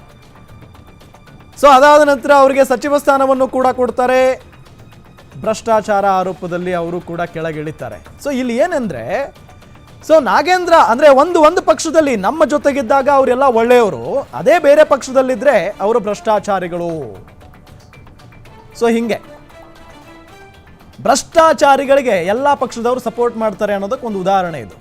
ಸೊ ಅದಾದ ನಂತರ ಅವರಿಗೆ ಸಚಿವ ಸ್ಥಾನವನ್ನು ಕೂಡ ಕೊಡ್ತಾರೆ. ಭ್ರಷ್ಟಾಚಾರ ಆರೋಪದಲ್ಲಿ ಅವರು ಕೂಡ ಕೆಳಗಿಳಿತಾರೆ. ಸೊ ಇಲ್ಲಿ ಏನಂದ್ರೆ ಸೊ ನಾಗೇಂದ್ರ ಅಂದ್ರೆ ಒಂದು ಒಂದು ಪಕ್ಷದಲ್ಲಿ ನಮ್ಮ ಜೊತೆಗಿದ್ದಾಗ ಅವರೆಲ್ಲ ಒಳ್ಳೆಯವರು, ಅದೇ ಬೇರೆ ಪಕ್ಷದಲ್ಲಿದ್ರೆ ಅವರು ಭ್ರಷ್ಟಾಚಾರಿಗಳು. ಸೊ ಹಿಂಗೆ. ಭ್ರಷ್ಟಾಚಾರಿಗಳಿಗೆ ಎಲ್ಲ ಪಕ್ಷದವರು ಸಪೋರ್ಟ್ ಮಾಡ್ತಾರೆ ಅನ್ನೋದಕ್ಕೆ ಒಂದು ಉದಾಹರಣೆ ಇದು.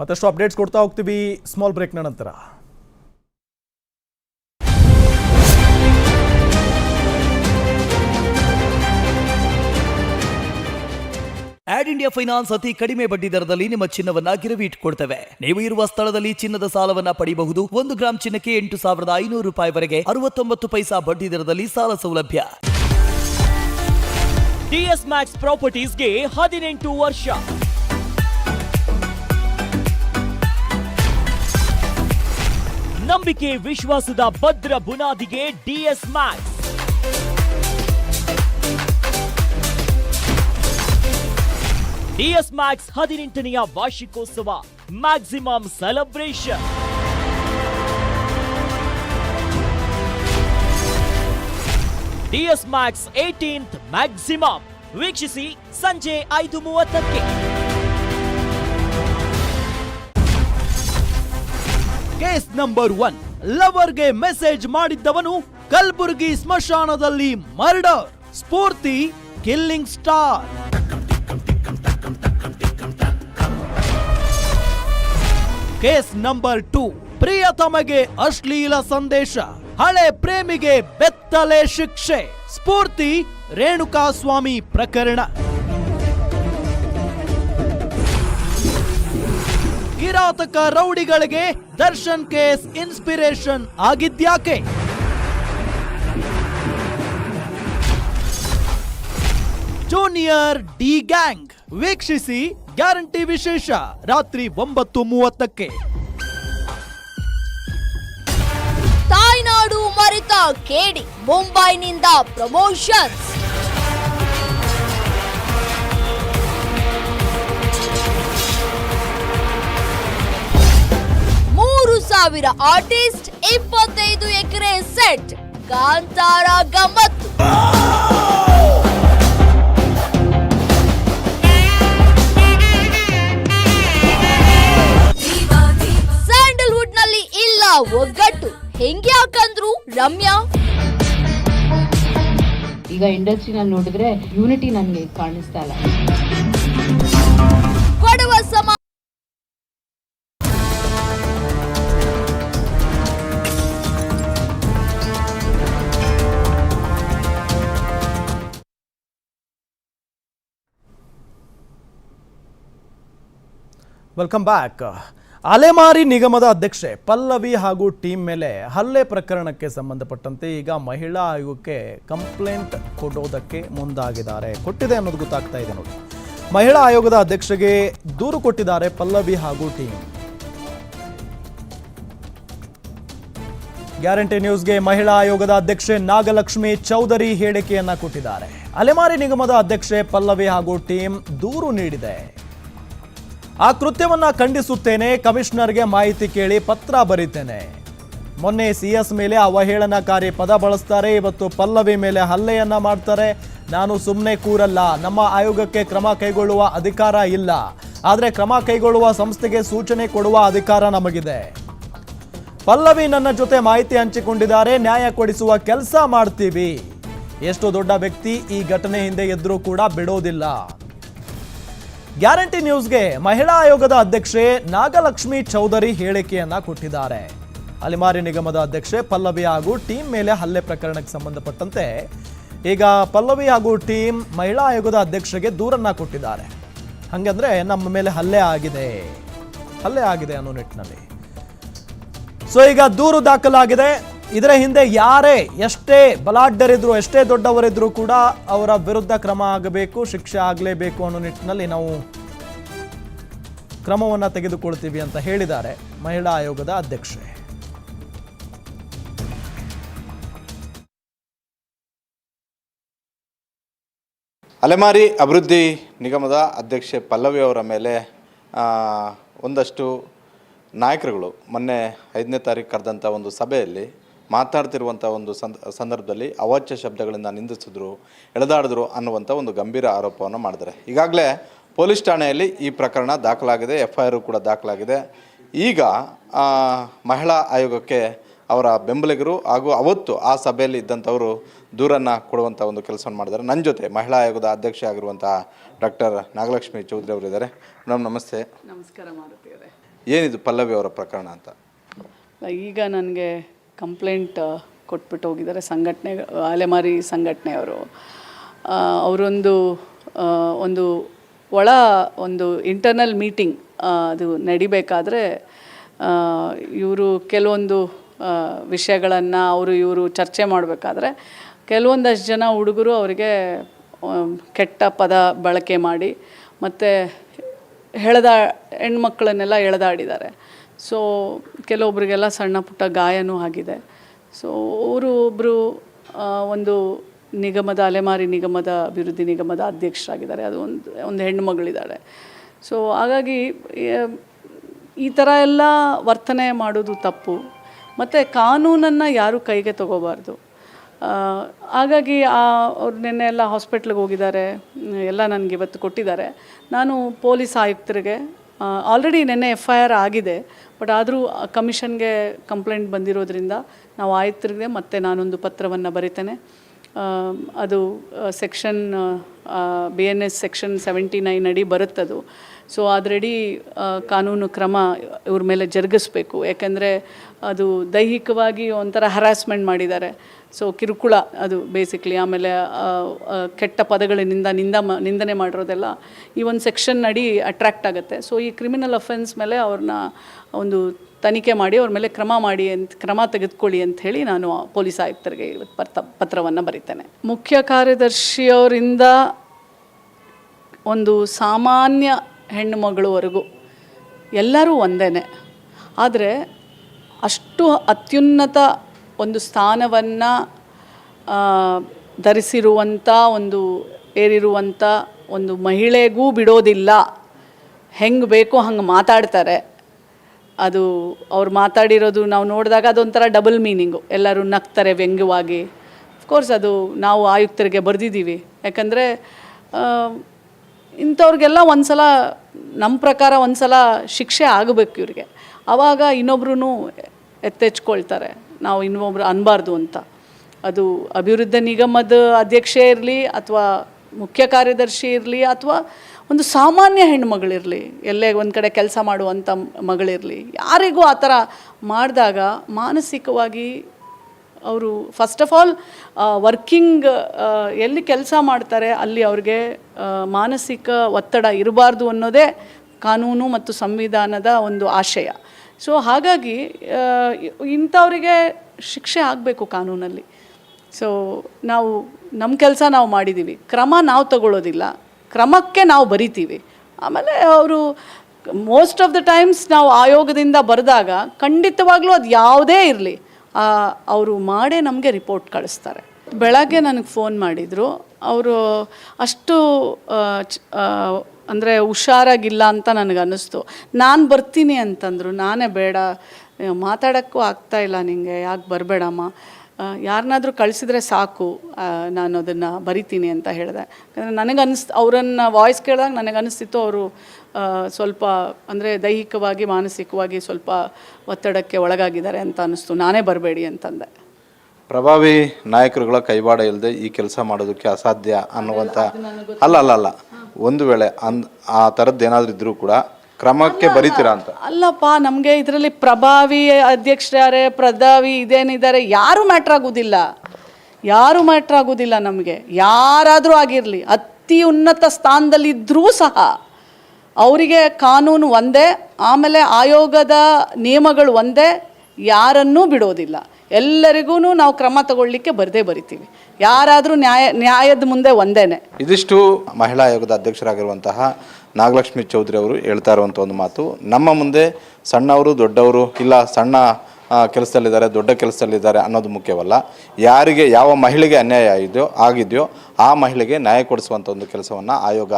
ಮತ್ತಷ್ಟು ಅಪ್ಡೇಟ್ಸ್ ಕೊಡ್ತಾ ಹೋಗ್ತೀವಿ. ಸ್ಮಾಲ್ ಬ್ರೇಕ್ನ ನಂತರ. ಸ್ಟ್ಯಾಂಡ್ ಇಂಡಿಯಾ ಫೈನಾನ್ಸ್ ಅತಿ ಕಡಿಮೆ ಬಡ್ಡಿ ದರದಲ್ಲಿ ನಿಮ್ಮ ಚಿನ್ನವನ್ನ ಗಿರವಿ ಇಟ್ಕೊಳ್ತೇವೆ ನೀವು ಇರುವ ಸ್ಥಳದಲ್ಲಿ ಚಿನ್ನದ ಸಾಲವನ್ನ ಪಡೆಯಬಹುದು ಒಂದು ಗ್ರಾಂ ಚಿನ್ನಕ್ಕೆ ಎಂಟು ಸಾವಿರದ ಐನೂರು ರೂಪಾಯಿವರೆಗೆ ಅರವತ್ತೊಂಬತ್ತು ಪೈಸಾ ಬಡ್ಡಿ ದರದಲ್ಲಿ ಸಾಲ ಸೌಲಭ್ಯ. ಡಿಎಸ್ ಮ್ಯಾಕ್ಸ್ ಪ್ರಾಪರ್ಟೀಸ್ಗೆ ಹದಿನೆಂಟು ವರ್ಷ. ನಂಬಿಕೆ, ವಿಶ್ವಾಸದ ಭದ್ರ ಬುನಾದಿಗೆ ಡಿಎಸ್ ಮ್ಯಾಕ್ಸ್ ಡಿಎಸ್ ಮ್ಯಾಕ್ಸ್ ಹದಿನೆಂಟನೆಯ ವಾರ್ಷಿಕೋತ್ಸವ maximum celebration DS Max eighteenth maximum ವೀಕ್ಷಿಸಿ ಸಂಜೆ ಐದು ಮೂವತ್ತಕ್ಕೆ. Case number one. ಲವರ್ಗೆ ಮೆಸೇಜ್ ಮಾಡಿದ್ದವನು ಕಲ್ಬುರ್ಗಿ ಸ್ಮಶಾನದಲ್ಲಿ ಮರ್ಡರ್. ಸ್ಫೂರ್ತಿ, killing star. Case number two. ಪ್ರಿಯತಮಗೆ ಅಶ್ಲೀಲ ಸಂದೇಶ, ಹಳೆ ಪ್ರೇಮಿಗೆ ಬೆತ್ತಲೆ ಶಿಕ್ಷೆ. ಸ್ಫೂರ್ತಿ ರೇಣುಕಾಸ್ವಾಮಿ ಪ್ರಕರಣ. ಕಿರಾತಕ ರೌಡಿಗಳಿಗೆ ದರ್ಶನ್ ಕೇಸ್ ಇನ್ಸ್ಪಿರೇಷನ್ ಆಗಿದ್ಯಾಕೆ? ಜೂನಿಯರ್ ಡಿ ಗ್ಯಾಂಗ್, ವೀಕ್ಷಿಸಿ ಗ್ಯಾರಂಟಿ ವಿಶೇಷ ರಾತ್ರಿ ಒಂಬತ್ತು ಮೂವತ್ತಕ್ಕೆ. ತಾಯ್ನಾಡು ಮರೆತ ಕೇಡಿ ಮುಂಬೈನಿಂದ ಪ್ರಮೋಷನ್ಸ್. ಮೂರು ಸಾವಿರ ಆರ್ಟಿಸ್ಟ್ ಇಪ್ಪತ್ತೈದು ಎಕರೆ ಸೆಟ್, ಕಾಂತಾರ ಗಮ್ಮತ್ತು. ಇಲ್ಲ ಹೆಂಗೆ ಹಾಕಂದ್ರು? ರಮ್ಯಾ? ಈಗ ಇಂಡಸ್ಟ್ರಿನಲ್ಲಿ ನೋಡಿದ್ರೆ ಯೂನಿಟಿ ನನಗೆ ಕಾಣಿಸ್ತಾ ಇಲ್ಲ. ಕೊಡುವ ಸಮ ವೆಲ್ಕಮ್ ಬ್ಯಾಕ್ ಅಲೆಮಾರಿ ನಿಗಮದ ಅಧ್ಯಕ್ಷೆ ಪಲ್ಲವಿ ಹಾಗೂ ಟೀಮ್ ಮೇಲೆ ಹಲ್ಲೆ ಪ್ರಕರಣಕ್ಕೆ ಸಂಬಂಧಪಟ್ಟಂತೆ ಈಗ ಮಹಿಳಾ ಆಯೋಗಕ್ಕೆ ಕಂಪ್ಲೇಂಟ್ ಕೊಡೋದಕ್ಕೆ ಮುಂದಾಗಿದ್ದಾರೆ. ಕೊಟ್ಟಿದೆ ಅನ್ನೋದು ಗೊತ್ತಾಗ್ತಾ ಇದೆ ನೋಡಿ. ಮಹಿಳಾ ಆಯೋಗದ ಅಧ್ಯಕ್ಷೆಗೆ ದೂರು ಕೊಟ್ಟಿದ್ದಾರೆ ಪಲ್ಲವಿ ಹಾಗೂ ಟೀಮ್. ಗ್ಯಾರಂಟಿ ನ್ಯೂಸ್ಗೆ ಮಹಿಳಾ ಆಯೋಗದ ಅಧ್ಯಕ್ಷೆ ನಾಗಲಕ್ಷ್ಮಿ ಚೌಧರಿ ಹೇಳಿಕೆಯನ್ನ ಕೊಟ್ಟಿದ್ದಾರೆ. ಅಲೆಮಾರಿ ನಿಗಮದ ಅಧ್ಯಕ್ಷೆ ಪಲ್ಲವಿ ಹಾಗೂ ಟೀಮ್ ದೂರು ನೀಡಿದೆ. ಆ ಕೃತ್ಯವನ್ನ ಖಂಡಿಸುತ್ತೇನೆ, ಕಮಿಷನರ್ಗೆ ಮಾಹಿತಿ ಕೇಳಿ ಪತ್ರ ಬರೀತೇನೆ. ಮೊನ್ನೆ ಸಿ ಎಸ್ ಮೇಲೆ ಅವಹೇಳನಕಾರಿ ಪದ ಬಳಸ್ತಾರೆ, ಇವತ್ತು ಪಲ್ಲವಿ ಮೇಲೆ ಹಲ್ಲೆಯನ್ನ ಮಾಡ್ತಾರೆ. ನಾನು ಸುಮ್ಮನೆ ಕೂರಲ್ಲ, ನಮ್ಮ ಆಯೋಗಕ್ಕೆ ಕ್ರಮ ಕೈಗೊಳ್ಳುವ ಅಧಿಕಾರ ಇಲ್ಲ. ಆದರೆ ಕ್ರಮ ಕೈಗೊಳ್ಳುವ ಸಂಸ್ಥೆಗೆ ಸೂಚನೆ ಕೊಡುವ ಅಧಿಕಾರ ನಮಗಿದೆ. ಪಲ್ಲವಿ ನನ್ನ ಜೊತೆ ಮಾಹಿತಿ ಹಂಚಿಕೊಂಡಿದ್ದಾರೆ, ನ್ಯಾಯ ಕೊಡಿಸುವ ಕೆಲಸ ಮಾಡ್ತೀವಿ. ಎಷ್ಟು ದೊಡ್ಡ ವ್ಯಕ್ತಿ ಈ ಘಟನೆ ಹಿಂದೆ ಎದ್ರೂ ಕೂಡ ಬಿಡೋದಿಲ್ಲ. ಗ್ಯಾರಂಟಿ ನ್ಯೂಸ್ಗೆ ಮಹಿಳಾ ಆಯೋಗದ ಅಧ್ಯಕ್ಷೆ ನಾಗಲಕ್ಷ್ಮಿ ಚೌಧರಿ ಹೇಳಿಕೆಯನ್ನ ಕೊಟ್ಟಿದ್ದಾರೆ. ಅಲಿಮಾರಿ ನಿಗಮದ ಅಧ್ಯಕ್ಷೆ ಪಲ್ಲವಿ ಹಾಗೂ ಟೀಮ್ ಮೇಲೆ ಹಲ್ಲೆ ಪ್ರಕರಣಕ್ಕೆ ಸಂಬಂಧಪಟ್ಟಂತೆ ಈಗ ಪಲ್ಲವಿ ಹಾಗೂ ಟೀಮ್ ಮಹಿಳಾ ಆಯೋಗದ ಅಧ್ಯಕ್ಷೆಗೆ ದೂರನ್ನ ಕೊಟ್ಟಿದ್ದಾರೆ. ಹಂಗಂದ್ರೆ ನಮ್ಮ ಮೇಲೆ ಹಲ್ಲೆ ಆಗಿದೆ. ಹಲ್ಲೆ ಆಗಿದೆ ಅನ್ನೋ ನಿಟ್ಟಿನಲ್ಲಿ. ಸೊ ಈಗ ದೂರು ದಾಖಲಾಗಿದೆ. ಇದರ ಹಿಂದೆ ಯಾರೇ ಎಷ್ಟೇ ಬಲಾಢ್ಯರಿದ್ರು, ಎಷ್ಟೇ ದೊಡ್ಡವರಿದ್ರು ಕೂಡ ಅವರ ವಿರುದ್ಧ ಕ್ರಮ ಆಗಬೇಕು, ಶಿಕ್ಷೆ ಆಗಲೇಬೇಕು ಅನ್ನೋ ನಿಟ್ಟಿನಲ್ಲಿ ನಾವು ಕ್ರಮವನ್ನು ತೆಗೆದುಕೊಳ್ತೀವಿ ಅಂತ ಹೇಳಿದ್ದಾರೆ ಮಹಿಳಾ ಆಯೋಗದ ಅಧ್ಯಕ್ಷೆ. ಅಲೆಮಾರಿ ಅಭಿವೃದ್ಧಿ ನಿಗಮದ ಅಧ್ಯಕ್ಷೆ ಪಲ್ಲವಿ ಅವರ ಮೇಲೆ ಒಂದಷ್ಟು ನಾಯಕರುಗಳು ಮೊನ್ನೆ ಐದನೇ ತಾರೀಕು ಕರೆದಂಥ ಒಂದು ಸಭೆಯಲ್ಲಿ ಮಾತಾಡ್ತಿರುವಂಥ ಒಂದು ಸಂದ ಸಂದರ್ಭದಲ್ಲಿ ಅವಾಚ್ಯ ಶಬ್ದಗಳಿಂದ ನಿಂದಿಸಿದ್ರು ಎಳೆದಾಡಿದ್ರು ಅನ್ನುವಂಥ ಒಂದು ಗಂಭೀರ ಆರೋಪವನ್ನು ಮಾಡಿದ್ದಾರೆ. ಈಗಾಗಲೇ ಪೊಲೀಸ್ ಠಾಣೆಯಲ್ಲಿ ಈ ಪ್ರಕರಣ ದಾಖಲಾಗಿದೆ ಎಫ್ ಐ ಆರ್ ಕೂಡ ದಾಖಲಾಗಿದೆ. ಈಗ ಮಹಿಳಾ ಆಯೋಗಕ್ಕೆ ಅವರ ಬೆಂಬಲಿಗರು ಹಾಗೂ ಅವತ್ತು ಆ ಸಭೆಯಲ್ಲಿ ಇದ್ದಂಥವರು ದೂರನ್ನು ಕೊಡುವಂಥ ಒಂದು ಕೆಲಸವನ್ನು ಮಾಡಿದ್ದಾರೆ. ನನ್ನ ಜೊತೆ ಮಹಿಳಾ ಆಯೋಗದ ಅಧ್ಯಕ್ಷ ಆಗಿರುವಂತಹ ಡಾಕ್ಟರ್ ನಾಗಲಕ್ಷ್ಮಿ ಚೌಧರಿ ಅವರಿದ್ದಾರೆ ಮೇಡಮ್ ನಮಸ್ತೆ. ನಮಸ್ಕಾರ ಮಾಡುತ್ತೇವೆ. ಏನಿದು ಪಲ್ಲವಿ ಅವರ ಪ್ರಕರಣ ಅಂತ? ಈಗ ನನಗೆ ಕಂಪ್ಲೇಂಟ್ ಕೊಟ್ಬಿಟ್ಟು ಹೋಗಿದ್ದಾರೆ ಸಂಘಟನೆ ಅಲೆಮಾರಿ ಸಂಘಟನೆಯವರು ಅವರೊಂದು ಒಂದು ಒಳ ಒಂದು ಇಂಟರ್ನಲ್ ಮೀಟಿಂಗ್ ಅದು ನಡಿಬೇಕಾದ್ರೆ ಇವರು ಕೆಲವೊಂದು ವಿಷಯಗಳನ್ನು ಅವರು ಇವರು ಚರ್ಚೆ ಮಾಡಬೇಕಾದ್ರೆ, ಕೆಲವೊಂದಷ್ಟು ಜನ ಹುಡುಗರು ಅವರಿಗೆ ಕೆಟ್ಟ ಪದ ಬಳಕೆ ಮಾಡಿ, ಮತ್ತು ಎಳೆದ ಹೆಣ್ಮಕ್ಳನ್ನೆಲ್ಲ ಎಳೆದಾಡಿದ್ದಾರೆ ಸೊ ಕೆಲವೊಬ್ಬರಿಗೆಲ್ಲ ಸಣ್ಣ ಪುಟ್ಟ ಗಾಯನೂ ಆಗಿದೆ. ಸೊ ಅವರು ಒಬ್ಬರು ಒಂದು ನಿಗಮದ, ಅಲೆಮಾರಿ ನಿಗಮದ, ಅಭಿವೃದ್ಧಿ ನಿಗಮದ ಅಧ್ಯಕ್ಷರಾಗಿದ್ದಾರೆ. ಅದು ಒಂದು ಒಂದು ಹೆಣ್ಣು ಮಗಳಿದ್ದಾಳೆ ಸೊ ಹಾಗಾಗಿ ಈ ಥರ ಎಲ್ಲ ವರ್ತನೆ ಮಾಡೋದು ತಪ್ಪು. ಮತ್ತು ಕಾನೂನನ್ನು ಯಾರೂ ಕೈಗೆ ತಗೋಬಾರ್ದು. ಹಾಗಾಗಿ, ಆ, ಅವ್ರು ನಿನ್ನೆ ಎಲ್ಲ ಹಾಸ್ಪಿಟ್ಲಿಗೆ ಹೋಗಿದ್ದಾರೆ. ಎಲ್ಲ ನನಗೆ ಇವತ್ತು ಕೊಟ್ಟಿದ್ದಾರೆ. ನಾನು ಪೊಲೀಸ್ ಆಯುಕ್ತರಿಗೆ ಆಲ್ರೆಡಿ ನಿನ್ನೆ ಎಫ್ ಐ ಆರ್ ಆಗಿದೆ. ಬಟ್ ಆದರೂ ಕಮಿಷನ್ಗೆ ಕಂಪ್ಲೇಂಟ್ ಬಂದಿರೋದ್ರಿಂದ ನಾವು ಆಯುಕ್ತರಿಗೆ ಮತ್ತೆ ನಾನೊಂದು ಪತ್ರವನ್ನು ಬರಿತೇನೆ. ಅದು section B N S section seventy nine ಅಡಿ ಬರುತ್ತದು. ಸೊ ಅದರಡಿ ಕಾನೂನು ಕ್ರಮ ಇವ್ರ ಮೇಲೆ ಜರುಗಿಸ್ಬೇಕು. ಯಾಕೆಂದರೆ ಅದು ದೈಹಿಕವಾಗಿ ಒಂಥರ ಹರಾಸ್ಮೆಂಟ್ ಮಾಡಿದ್ದಾರೆ. ಸೊ ಕಿರುಕುಳ ಅದು ಬೇಸಿಕ್ಲಿ ಆಮೇಲೆ ಕೆಟ್ಟ ಪದಗಳಿಂದ ನಿಂದ ನಿಂದನೆ ಮಾಡಿರೋದೆಲ್ಲ ಈ ಒಂದು ಸೆಕ್ಷನ್ ಅಡಿ ಅಟ್ರ್ಯಾಕ್ಟ್ ಆಗುತ್ತೆ. ಸೊ ಈ ಕ್ರಿಮಿನಲ್ ಅಫೆನ್ಸ್ ಮೇಲೆ ಅವ್ರನ್ನ ಒಂದು ತನಿಖೆ ಮಾಡಿ, ಅವ್ರ ಮೇಲೆ ಕ್ರಮ ಮಾಡಿ ಅಂತ, ಕ್ರಮ ತೆಗೆದುಕೊಳ್ಳಿ ಅಂತ ಹೇಳಿ ನಾನು ಪೊಲೀಸ್ ಆಯುಕ್ತರಿಗೆ ಪತ್ರ ಪತ್ರವನ್ನು ಬರೀತೇನೆ. ಮುಖ್ಯ ಕಾರ್ಯದರ್ಶಿಯವರಿಂದ ಒಂದು ಸಾಮಾನ್ಯ ಹೆಣ್ಣು ಮಗಳವರೆಗೂ ಎಲ್ಲರೂ ಒಂದೇ ಆದರೆ ಅಷ್ಟು ಅತ್ಯುನ್ನತ ಒಂದು ಸ್ಥಾನವನ್ನು ಧರಿಸಿರುವಂಥ ಒಂದು ಏರಿರುವಂಥ ಒಂದು ಮಹಿಳೆಗೂ ಬಿಡೋದಿಲ್ಲ. ಹೆಂಗೆ ಬೇಕೋ ಹಂಗೆ ಮಾತಾಡ್ತಾರೆ. ಅದು ಅವ್ರು ಮಾತಾಡಿರೋದು ನಾವು ನೋಡಿದಾಗ ಅದೊಂಥರ ಡಬಲ್ ಮೀನಿಂಗು ಎಲ್ಲರೂ ನಗ್ತಾರೆ ವ್ಯಂಗ್ಯವಾಗಿ. ಅಫ್ಕೋರ್ಸ್ ಅದು ನಾವು ಆಯುಕ್ತರಿಗೆ ಬರೆದಿದ್ದೀವಿ. ಯಾಕಂದರೆ ಇಂಥವ್ರಿಗೆಲ್ಲ ಒಂದು ಸಲ ನಮ್ಮ ಪ್ರಕಾರ ಒಂದು ಸಲ ಶಿಕ್ಷೆ ಆಗಬೇಕು ಇವ್ರಿಗೆ. ಆವಾಗ ಇನ್ನೊಬ್ರು ಎತ್ತೆಚ್ಕೊಳ್ತಾರೆ. ನಾವು ಇನ್ನೊಬ್ರು ಅನ್ನಬಾರ್ದು ಅಂತ. ಅದು ಅಭಿವೃದ್ಧಿ ನಿಗಮದ ಅಧ್ಯಕ್ಷೆ ಇರಲಿ ಅಥವಾ ಮುಖ್ಯ ಕಾರ್ಯದರ್ಶಿ ಇರಲಿ ಅಥವಾ ಒಂದು ಸಾಮಾನ್ಯ ಹೆಣ್ಮಗಳಿರಲಿ, ಎಲ್ಲೇ ಒಂದು ಕಡೆ ಕೆಲಸ ಮಾಡುವಂಥ ಮಗಳಿರಲಿ, ಯಾರಿಗೂ ಆ ಥರ ಮಾಡಿದಾಗ ಮಾನಸಿಕವಾಗಿ ಅವರು ಫಸ್ಟ್ ಆಫ್ ಆಲ್ ವರ್ಕಿಂಗ್ ಎಲ್ಲಿ ಕೆಲಸ ಮಾಡ್ತಾರೆ ಅಲ್ಲಿ ಅವ್ರಿಗೆ ಮಾನಸಿಕ ಒತ್ತಡ ಇರಬಾರ್ದು ಅನ್ನೋದೇ ಕಾನೂನು ಮತ್ತು ಸಂವಿಧಾನದ ಒಂದು ಆಶಯ. ಸೊ ಹಾಗಾಗಿ ಇಂಥವರಿಗೆ ಶಿಕ್ಷೆ ಆಗಬೇಕು ಕಾನೂನಲ್ಲಿ. ಸೊ ನಾವು ನಮ್ಮ ಕೆಲಸ ನಾವು ಮಾಡಿದ್ದೀವಿ ಕ್ರಮ ನಾವು ತಗೊಳ್ಳೋದಿಲ್ಲ. ಕ್ರಮಕ್ಕೆ ನಾವು ಬರಿತೀವಿ. ಆಮೇಲೆ ಅವರು ಮೋಸ್ಟ್ ಆಫ್ ದ ಟೈಮ್ಸ್ ನಾವು ಆಯೋಗದಿಂದ ಬರೆದಾಗ ಖಂಡಿತವಾಗ್ಲೂ ಅದು ಯಾವುದೇ ಇರಲಿ. ಅವರು ಮಾಡೇ ನಮಗೆ ರಿಪೋರ್ಟ್ ಕಳಿಸ್ತಾರೆ. ಬೆಳಗ್ಗೆ ನನಗೆ ಫೋನ್ ಮಾಡಿದರು. ಅವರು ಅಷ್ಟು ಅಂದರೆ ಹುಷಾರಾಗಿಲ್ಲ ಅಂತ ನನಗೆ ಅನ್ನಿಸ್ತು ನಾನು ಬರ್ತೀನಿ ಅಂತಂದರು, ನಾನೇ ಬೇಡ ಮಾತಾಡೋಕ್ಕೂ ಆಗ್ತಾ ಇಲ್ಲ ನಿಮಗೆ ಯಾಕೆ ಬರಬೇಡಮ್ಮ? ಯಾರನ್ನಾದರೂ ಕಳಿಸಿದ್ರೆ ಸಾಕು ನಾನು ಅದನ್ನು ಬರಿತೀನಿ ಅಂತ ಹೇಳಿದೆ. ಯಾಕಂದರೆ ನನಗೆ ಅನಿಸ್ ಅವರನ್ನು ವಾಯ್ಸ್ ಕೇಳಿದಾಗ ನನಗೆ ಅನಿಸ್ತಿತ್ತು ಅವರು ಸ್ವಲ್ಪ, ಅಂದರೆ ದೈಹಿಕವಾಗಿ, ಮಾನಸಿಕವಾಗಿ ಸ್ವಲ್ಪ ಒತ್ತಡಕ್ಕೆ ಒಳಗಾಗಿದ್ದಾರೆ ಅಂತ ಅನ್ನಿಸ್ತು. ನಾನೇ ಬರಬೇಡಿ ಅಂತಂದೆ. ಪ್ರಭಾವಿ ನಾಯಕರುಗಳ ಕೈವಾಡ ಇಲ್ಲದೆ ಈ ಕೆಲಸ ಮಾಡೋದಕ್ಕೆ ಅಸಾಧ್ಯ ಅನ್ನುವಂಥ ಅಲ್ಲ ಅಲ್ಲ ಅಲ್ಲ. ಒಂದು ವೇಳೆ ಅನ್ ಆ ಥರದ್ದು ಏನಾದರೂ ಇದ್ದರೂ ಕೂಡ ಕ್ರಮಕ್ಕೆ ಬರೀತೀರಾ ಅಂತ. ಅಲ್ಲಪ್ಪ ನಮಗೆ ಇದರಲ್ಲಿ ಪ್ರಭಾವಿ ಅಧ್ಯಕ್ಷರೇ ಪ್ರಭಾವಿ ಇದೇನಿದ್ದಾರೆ ಯಾರು ಮ್ಯಾಟ್ರ್ ಆಗೋದಿಲ್ಲ. ಯಾರು ಮ್ಯಾಟ್ರ್ ಆಗೋದಿಲ್ಲ ನಮಗೆ. ಯಾರಾದರೂ ಆಗಿರಲಿ ಅತಿ ಉನ್ನತ ಸ್ಥಾನದಲ್ಲಿದ್ದರೂ ಸಹ ಅವರಿಗೆ ಕಾನೂನು ಒಂದೇ ಆಮೇಲೆ ಆಯೋಗದ ನಿಯಮಗಳು ಒಂದೇ ಯಾರನ್ನೂ ಬಿಡೋದಿಲ್ಲ. ಎಲ್ಲರಿಗೂ ನಾವು ಕ್ರಮ ತಗೊಳ್ಳಿಕ್ಕೆ ಬರದೇ ಬರಿತೀವಿ. ಯಾರಾದರೂ ನ್ಯಾಯ, ನ್ಯಾಯದ ಮುಂದೆ ಒಂದೇನೆ. ಇದಿಷ್ಟು ಮಹಿಳಾ ಆಯೋಗದ ಅಧ್ಯಕ್ಷರಾಗಿರುವಂತಹ ನಾಗಲಕ್ಷ್ಮಿ ಚೌಧರಿ ಅವರು ಹೇಳ್ತಾ ಇರುವಂಥ ಒಂದು ಮಾತು. ನಮ್ಮ ಮುಂದೆ ಸಣ್ಣವರು, ದೊಡ್ಡವರು, ಇಲ್ಲ ಸಣ್ಣ ಕೆಲಸದಲ್ಲಿದ್ದಾರೆ, ದೊಡ್ಡ ಕೆಲಸದಲ್ಲಿದ್ದಾರೆ ಅನ್ನೋದು ಮುಖ್ಯವಲ್ಲ. ಯಾರಿಗೆ, ಯಾವ ಮಹಿಳೆಗೆ ಅನ್ಯಾಯ ಇದೆಯೋ, ಆಗಿದೆಯೋ, ಆ ಮಹಿಳೆಗೆ ನ್ಯಾಯ ಕೊಡಿಸುವಂಥ ಒಂದು ಕೆಲಸವನ್ನು ಆಯೋಗ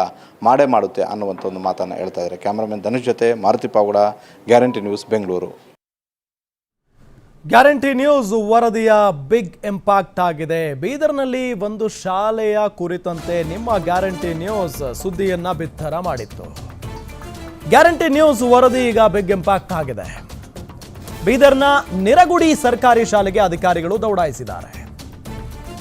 ಮಾಡೇ ಮಾಡುತ್ತೆ ಅನ್ನುವಂಥ ಒಂದು ಮಾತನ್ನು ಹೇಳ್ತಾ ಇದ್ದಾರೆ. ಕ್ಯಾಮ್ರಾಮನ್ ಧನುಷ್ ಜೊತೆ Maruti Pavuda guarantee news, Bengaluru. Guarantee news ವರದಿಯ ಬಿಗ್ ಇಂಪ್ಯಾಕ್ಟ್ ಆಗಿದೆ. ಬೀದರ್ನಲ್ಲಿ ಒಂದು ಶಾಲೆಯ ಕುರಿತಂತೆ ನಿಮ್ಮ ಗ್ಯಾರಂಟಿ ನ್ಯೂಸ್ ಸುದ್ದಿಯನ್ನ ಬಿತ್ತರ ಮಾಡಿತ್ತು. ಗ್ಯಾರಂಟಿ ನ್ಯೂಸ್ ವರದಿ ಈಗ ಬಿಗ್ ಇಂಪ್ಯಾಕ್ಟ್ ಆಗಿದೆ. ಬೀದರ್ನ ನಿರಗುಡಿ ಸರ್ಕಾರಿ ಶಾಲೆಗೆ ಅಧಿಕಾರಿಗಳು ದೌಡಾಯಿಸಿದ್ದಾರೆ.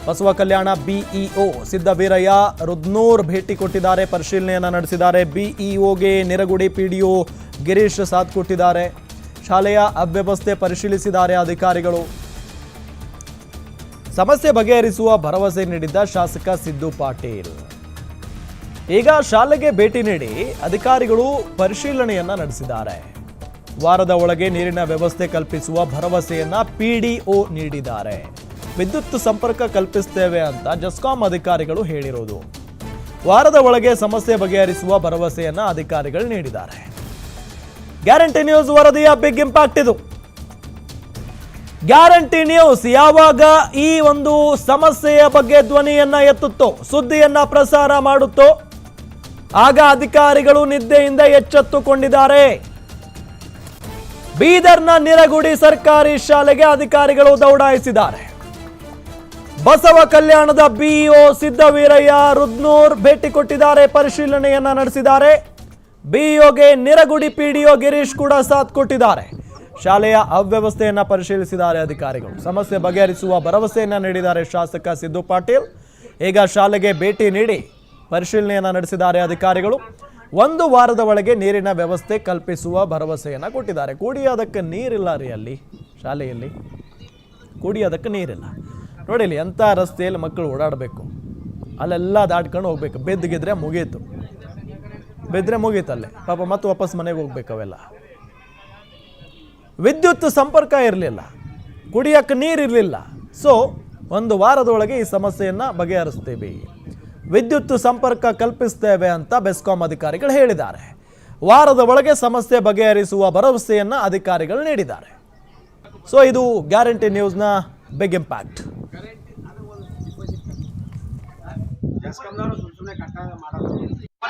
ಬಸವ ಕಲ್ಯಾಣ ಬಿಇಒ ಸಿದ್ದವೀರಯ್ಯ ರುದ್ನೂರ್ ಭೇಟಿ ಕೊಟ್ಟಿದ್ದಾರೆ. ಪರಿಶೀಲನೆಯನ್ನ ನಡೆಸಿದ್ದಾರೆ. ಬಿಇಒಗೆ ನಿರಗುಡಿ ಪಿಡಿಒ ಗಿರೀಶ್ ಸಾಥ್ ಕೊಟ್ಟಿದ್ದಾರೆ. ಶಾಲೆಯ ಅವ್ಯವಸ್ಥೆ ಪರಿಶೀಲಿಸಿದ್ದಾರೆ ಅಧಿಕಾರಿಗಳು. ಸಮಸ್ಯೆ ಬಗೆಹರಿಸುವ ಭರವಸೆ ನೀಡಿದ್ದ ಶಾಸಕ ಸಿದ್ದು ಪಾಟೀಲ್. ಈಗ ಶಾಲೆಗೆ ಭೇಟಿ ನೀಡಿ ಅಧಿಕಾರಿಗಳು ಪರಿಶೀಲನೆಯನ್ನ ನಡೆಸಿದ್ದಾರೆ. ವಾರದ ಒಳಗೆ ನೀರಿನ ವ್ಯವಸ್ಥೆ ಕಲ್ಪಿಸುವ ಭರವಸೆಯನ್ನ ಪಿಡಿಒ ನೀಡಿದ್ದಾರೆ. ವಿದ್ಯುತ್ ಸಂಪರ್ಕ ಕಲ್ಪಿಸ್ತೇವೆ ಅಂತ ಜಸ್ಕಾಂ ಅಧಿಕಾರಿಗಳು ಹೇಳಿರೋದು. ವಾರದ ಒಳಗೆ ಸಮಸ್ಯೆ ಬಗೆಹರಿಸುವ ಭರವಸೆಯನ್ನ ಅಧಿಕಾರಿಗಳು ನೀಡಿದ್ದಾರೆ. ಗ್ಯಾರಂಟಿ ನ್ಯೂಸ್ ವರದಿಯ ಬಿಗ್ ಇಂಪ್ಯಾಕ್ಟ್ ಇದು. ಗ್ಯಾರಂಟಿ ನ್ಯೂಸ್ ಯಾವಾಗ ಈ ಒಂದು ಸಮಸ್ಯೆಯ ಬಗ್ಗೆ ಧ್ವನಿಯನ್ನ ಎತ್ತುತ್ತೋ, ಸುದ್ದಿಯನ್ನ ಪ್ರಸಾರ ಮಾಡುತ್ತೋ, ಆಗ ಅಧಿಕಾರಿಗಳು ನಿದ್ದೆಯಿಂದ ಎಚ್ಚೆತ್ತುಕೊಂಡಿದ್ದಾರೆ. ಬೀದರ್ನ ನಿರಗುಡಿ ಸರ್ಕಾರಿ ಶಾಲೆಗೆ ಅಧಿಕಾರಿಗಳು ದೌಡಾಯಿಸಿದ್ದಾರೆ. ಬಸವ ಕಲ್ಯಾಣದ ಬಿಇಒ ಸಿದ್ದವೀರಯ್ಯ ರುದ್ನೂರ್ ಭೇಟಿ ಕೊಟ್ಟಿದ್ದಾರೆ, ಪರಿಶೀಲನೆಯನ್ನ ನಡೆಸಿದ್ದಾರೆ. ಬಿಇಒಗೆ ನಿರಗುಡಿ ಪಿಡಿಒ ಗಿರೀಶ್ ಕೂಡ ಸಾಥ್ ಕೊಟ್ಟಿದ್ದಾರೆ. ಶಾಲೆಯ ಅವ್ಯವಸ್ಥೆಯನ್ನ ಪರಿಶೀಲಿಸಿದ್ದಾರೆ ಅಧಿಕಾರಿಗಳು. ಸಮಸ್ಯೆ ಬಗೆಹರಿಸುವ ಭರವಸೆಯನ್ನ ನೀಡಿದ್ದಾರೆ ಶಾಸಕ ಸಿದ್ದು ಪಾಟೀಲ್. ಈಗ ಶಾಲೆಗೆ ಭೇಟಿ ನೀಡಿ ಪರಿಶೀಲನೆಯನ್ನ ನಡೆಸಿದ್ದಾರೆ ಅಧಿಕಾರಿಗಳು. ಒಂದು ವಾರದ ಒಳಗೆ ನೀರಿನ ವ್ಯವಸ್ಥೆ ಕಲ್ಪಿಸುವ ಭರವಸೆಯನ್ನ ಕೊಟ್ಟಿದ್ದಾರೆ. ಕುಡಿಯೋದಕ್ಕೆ ನೀರಿಲ್ಲ ರೀ ಅಲ್ಲಿ ಶಾಲೆಯಲ್ಲಿ. ಕುಡಿಯೋದಕ್ಕೆ ನೀರಿಲ್ಲ. ನೋಡಿಲಿ ಎಂಥ ರಸ್ತೆಯಲ್ಲಿ ಮಕ್ಕಳು ಓಡಾಡಬೇಕು. ಅಲ್ಲೆಲ್ಲ ದಾಟ್ಕೊಂಡು ಹೋಗ್ಬೇಕು. ಬೆದ್ದಗಿದ್ರೆ ಮುಗೀತು. ಬೆದ್ರೆ ಮುಗೀತಲ್ಲೇ. ಪಾಪ ಮತ್ತೆ ವಾಪಸ್ ಮನೆಗೆ ಹೋಗ್ಬೇಕು ಅವೆಲ್ಲ. ವಿದ್ಯುತ್ ಸಂಪರ್ಕ ಇರಲಿಲ್ಲ. ಕುಡಿಯೋಕ್ಕೆ ನೀರಿರಲಿಲ್ಲ ಸೊ ಒಂದು ವಾರದೊಳಗೆ ಈ ಸಮಸ್ಯೆಯನ್ನು ಬಗೆಹರಿಸ್ತೀವಿ. ವಿದ್ಯುತ್ ಸಂಪರ್ಕ ಕಲ್ಪಿಸ್ತೇವೆ ಅಂತ ಬೆಸ್ಕಾಂ ಅಧಿಕಾರಿಗಳು ಹೇಳಿದ್ದಾರೆ. ವಾರದ ಒಳಗೆ ಸಮಸ್ಯೆ ಬಗೆಹರಿಸುವ ಭರವಸೆಯನ್ನು ಅಧಿಕಾರಿಗಳು ನೀಡಿದ್ದಾರೆ. ಸೊ ಇದು ಗ್ಯಾರಂಟಿ ನ್ಯೂಸ್ನ ಬಿಗ್ ಇಂಪ್ಯಾಕ್ಟ್.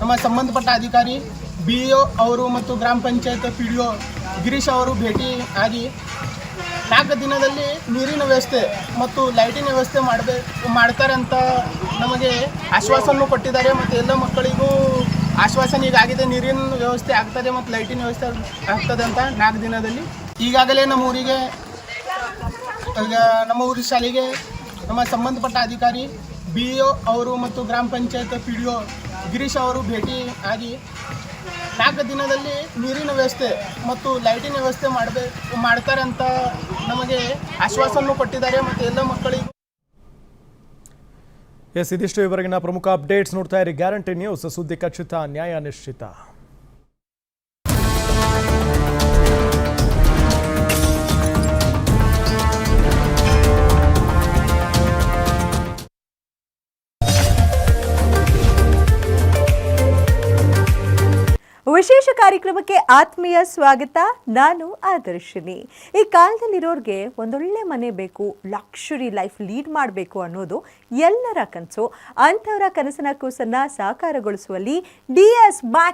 ನಮ್ಮ ಸಂಬಂಧಪಟ್ಟ ಅಧಿಕಾರಿ ಬಿ ಇ ಅವರು ಮತ್ತು ಗ್ರಾಮ panchayat P D O Girish ಅವರು ಭೇಟಿ ಆಗಿ ನಾಲ್ಕು ದಿನದಲ್ಲಿ ನೀರಿನ ವ್ಯವಸ್ಥೆ ಮತ್ತು ಲೈಟಿನ ವ್ಯವಸ್ಥೆ ಮಾಡಬೇಕು ಮಾಡ್ತಾರೆ ಅಂತ ನಮಗೆ ಆಶ್ವಾಸನೂ ಕೊಟ್ಟಿದ್ದಾರೆ ಮತ್ತು ಎಲ್ಲ ಮಕ್ಕಳಿಗೂ ಆಶ್ವಾಸನೆ ಈಗಾಗಿದೆ ನೀರಿನ ವ್ಯವಸ್ಥೆ ಆಗ್ತದೆ ಮತ್ತು ಲೈಟಿನ ವ್ಯವಸ್ಥೆ ಆಗ್ತದೆ ಅಂತ ನಾಲ್ಕು ದಿನದಲ್ಲಿ. ಈಗಾಗಲೇ ನಮ್ಮ ಊರಿಗೆ, ಈಗ ನಮ್ಮ ಊರಿನ ಶಾಲೆಗೆ ನಮ್ಮ ಸಂಬಂಧಪಟ್ಟ ಅಧಿಕಾರಿ ಬಿ ಒ ಅವರು ಮತ್ತು ಗ್ರಾಮ panchayat P D O Girish ಅವರು ಭೇಟಿ ಆಗಿ ನಾಲ್ಕು ದಿನದಲ್ಲಿ ನೀರಿನ ವ್ಯವಸ್ಥೆ ಮತ್ತು ಲೈಟಿನ ವ್ಯವಸ್ಥೆ ಮಾಡಬೇಕು ಮಾಡ್ತಾರೆ ಅಂತ ನಮಗೆ ಆಶ್ವಾಸನೆ ಕೊಟ್ಟಿದ್ದಾರೆ ಮತ್ತು ಎಲ್ಲ ಮಕ್ಕಳಿಗೂ. ಎಸ್, ಇದಿಷ್ಟು ಇವರೆಗಿನ ಪ್ರಮುಖ ಅಪ್ಡೇಟ್ಸ್ ನೋಡ್ತಾ ಇರಿ. ಗ್ಯಾರಂಟಿ ನ್ಯೂಸ್, ಸುದ್ದಿ ಖಚಿತ ನ್ಯಾಯ ನಿಶ್ಚಿತ. ವಿಶೇಷ ಕಾರ್ಯಕ್ರಮಕ್ಕೆ ಆತ್ಮೀಯ ಸ್ವಾಗತ. ನಾನು ಆದರ್ಶಿನಿ. ಈ ಕಾಲದಲ್ಲಿರೋರಿಗೆ ಒಂದೊಳ್ಳೆ ಮನೆ ಬೇಕು ಲಕ್ಷುರಿ ಲೈಫ್ ಲೀಡ್ ಮಾಡಬೇಕು ಅನ್ನೋದು ಎಲ್ಲರ ಕನಸು. ಅಂಥವರ ಕನಸಿನ ಕೂಸನ್ನು ಸಾಕಾರಗೊಳಿಸುವಲ್ಲಿ ಡಿ ಎಸ್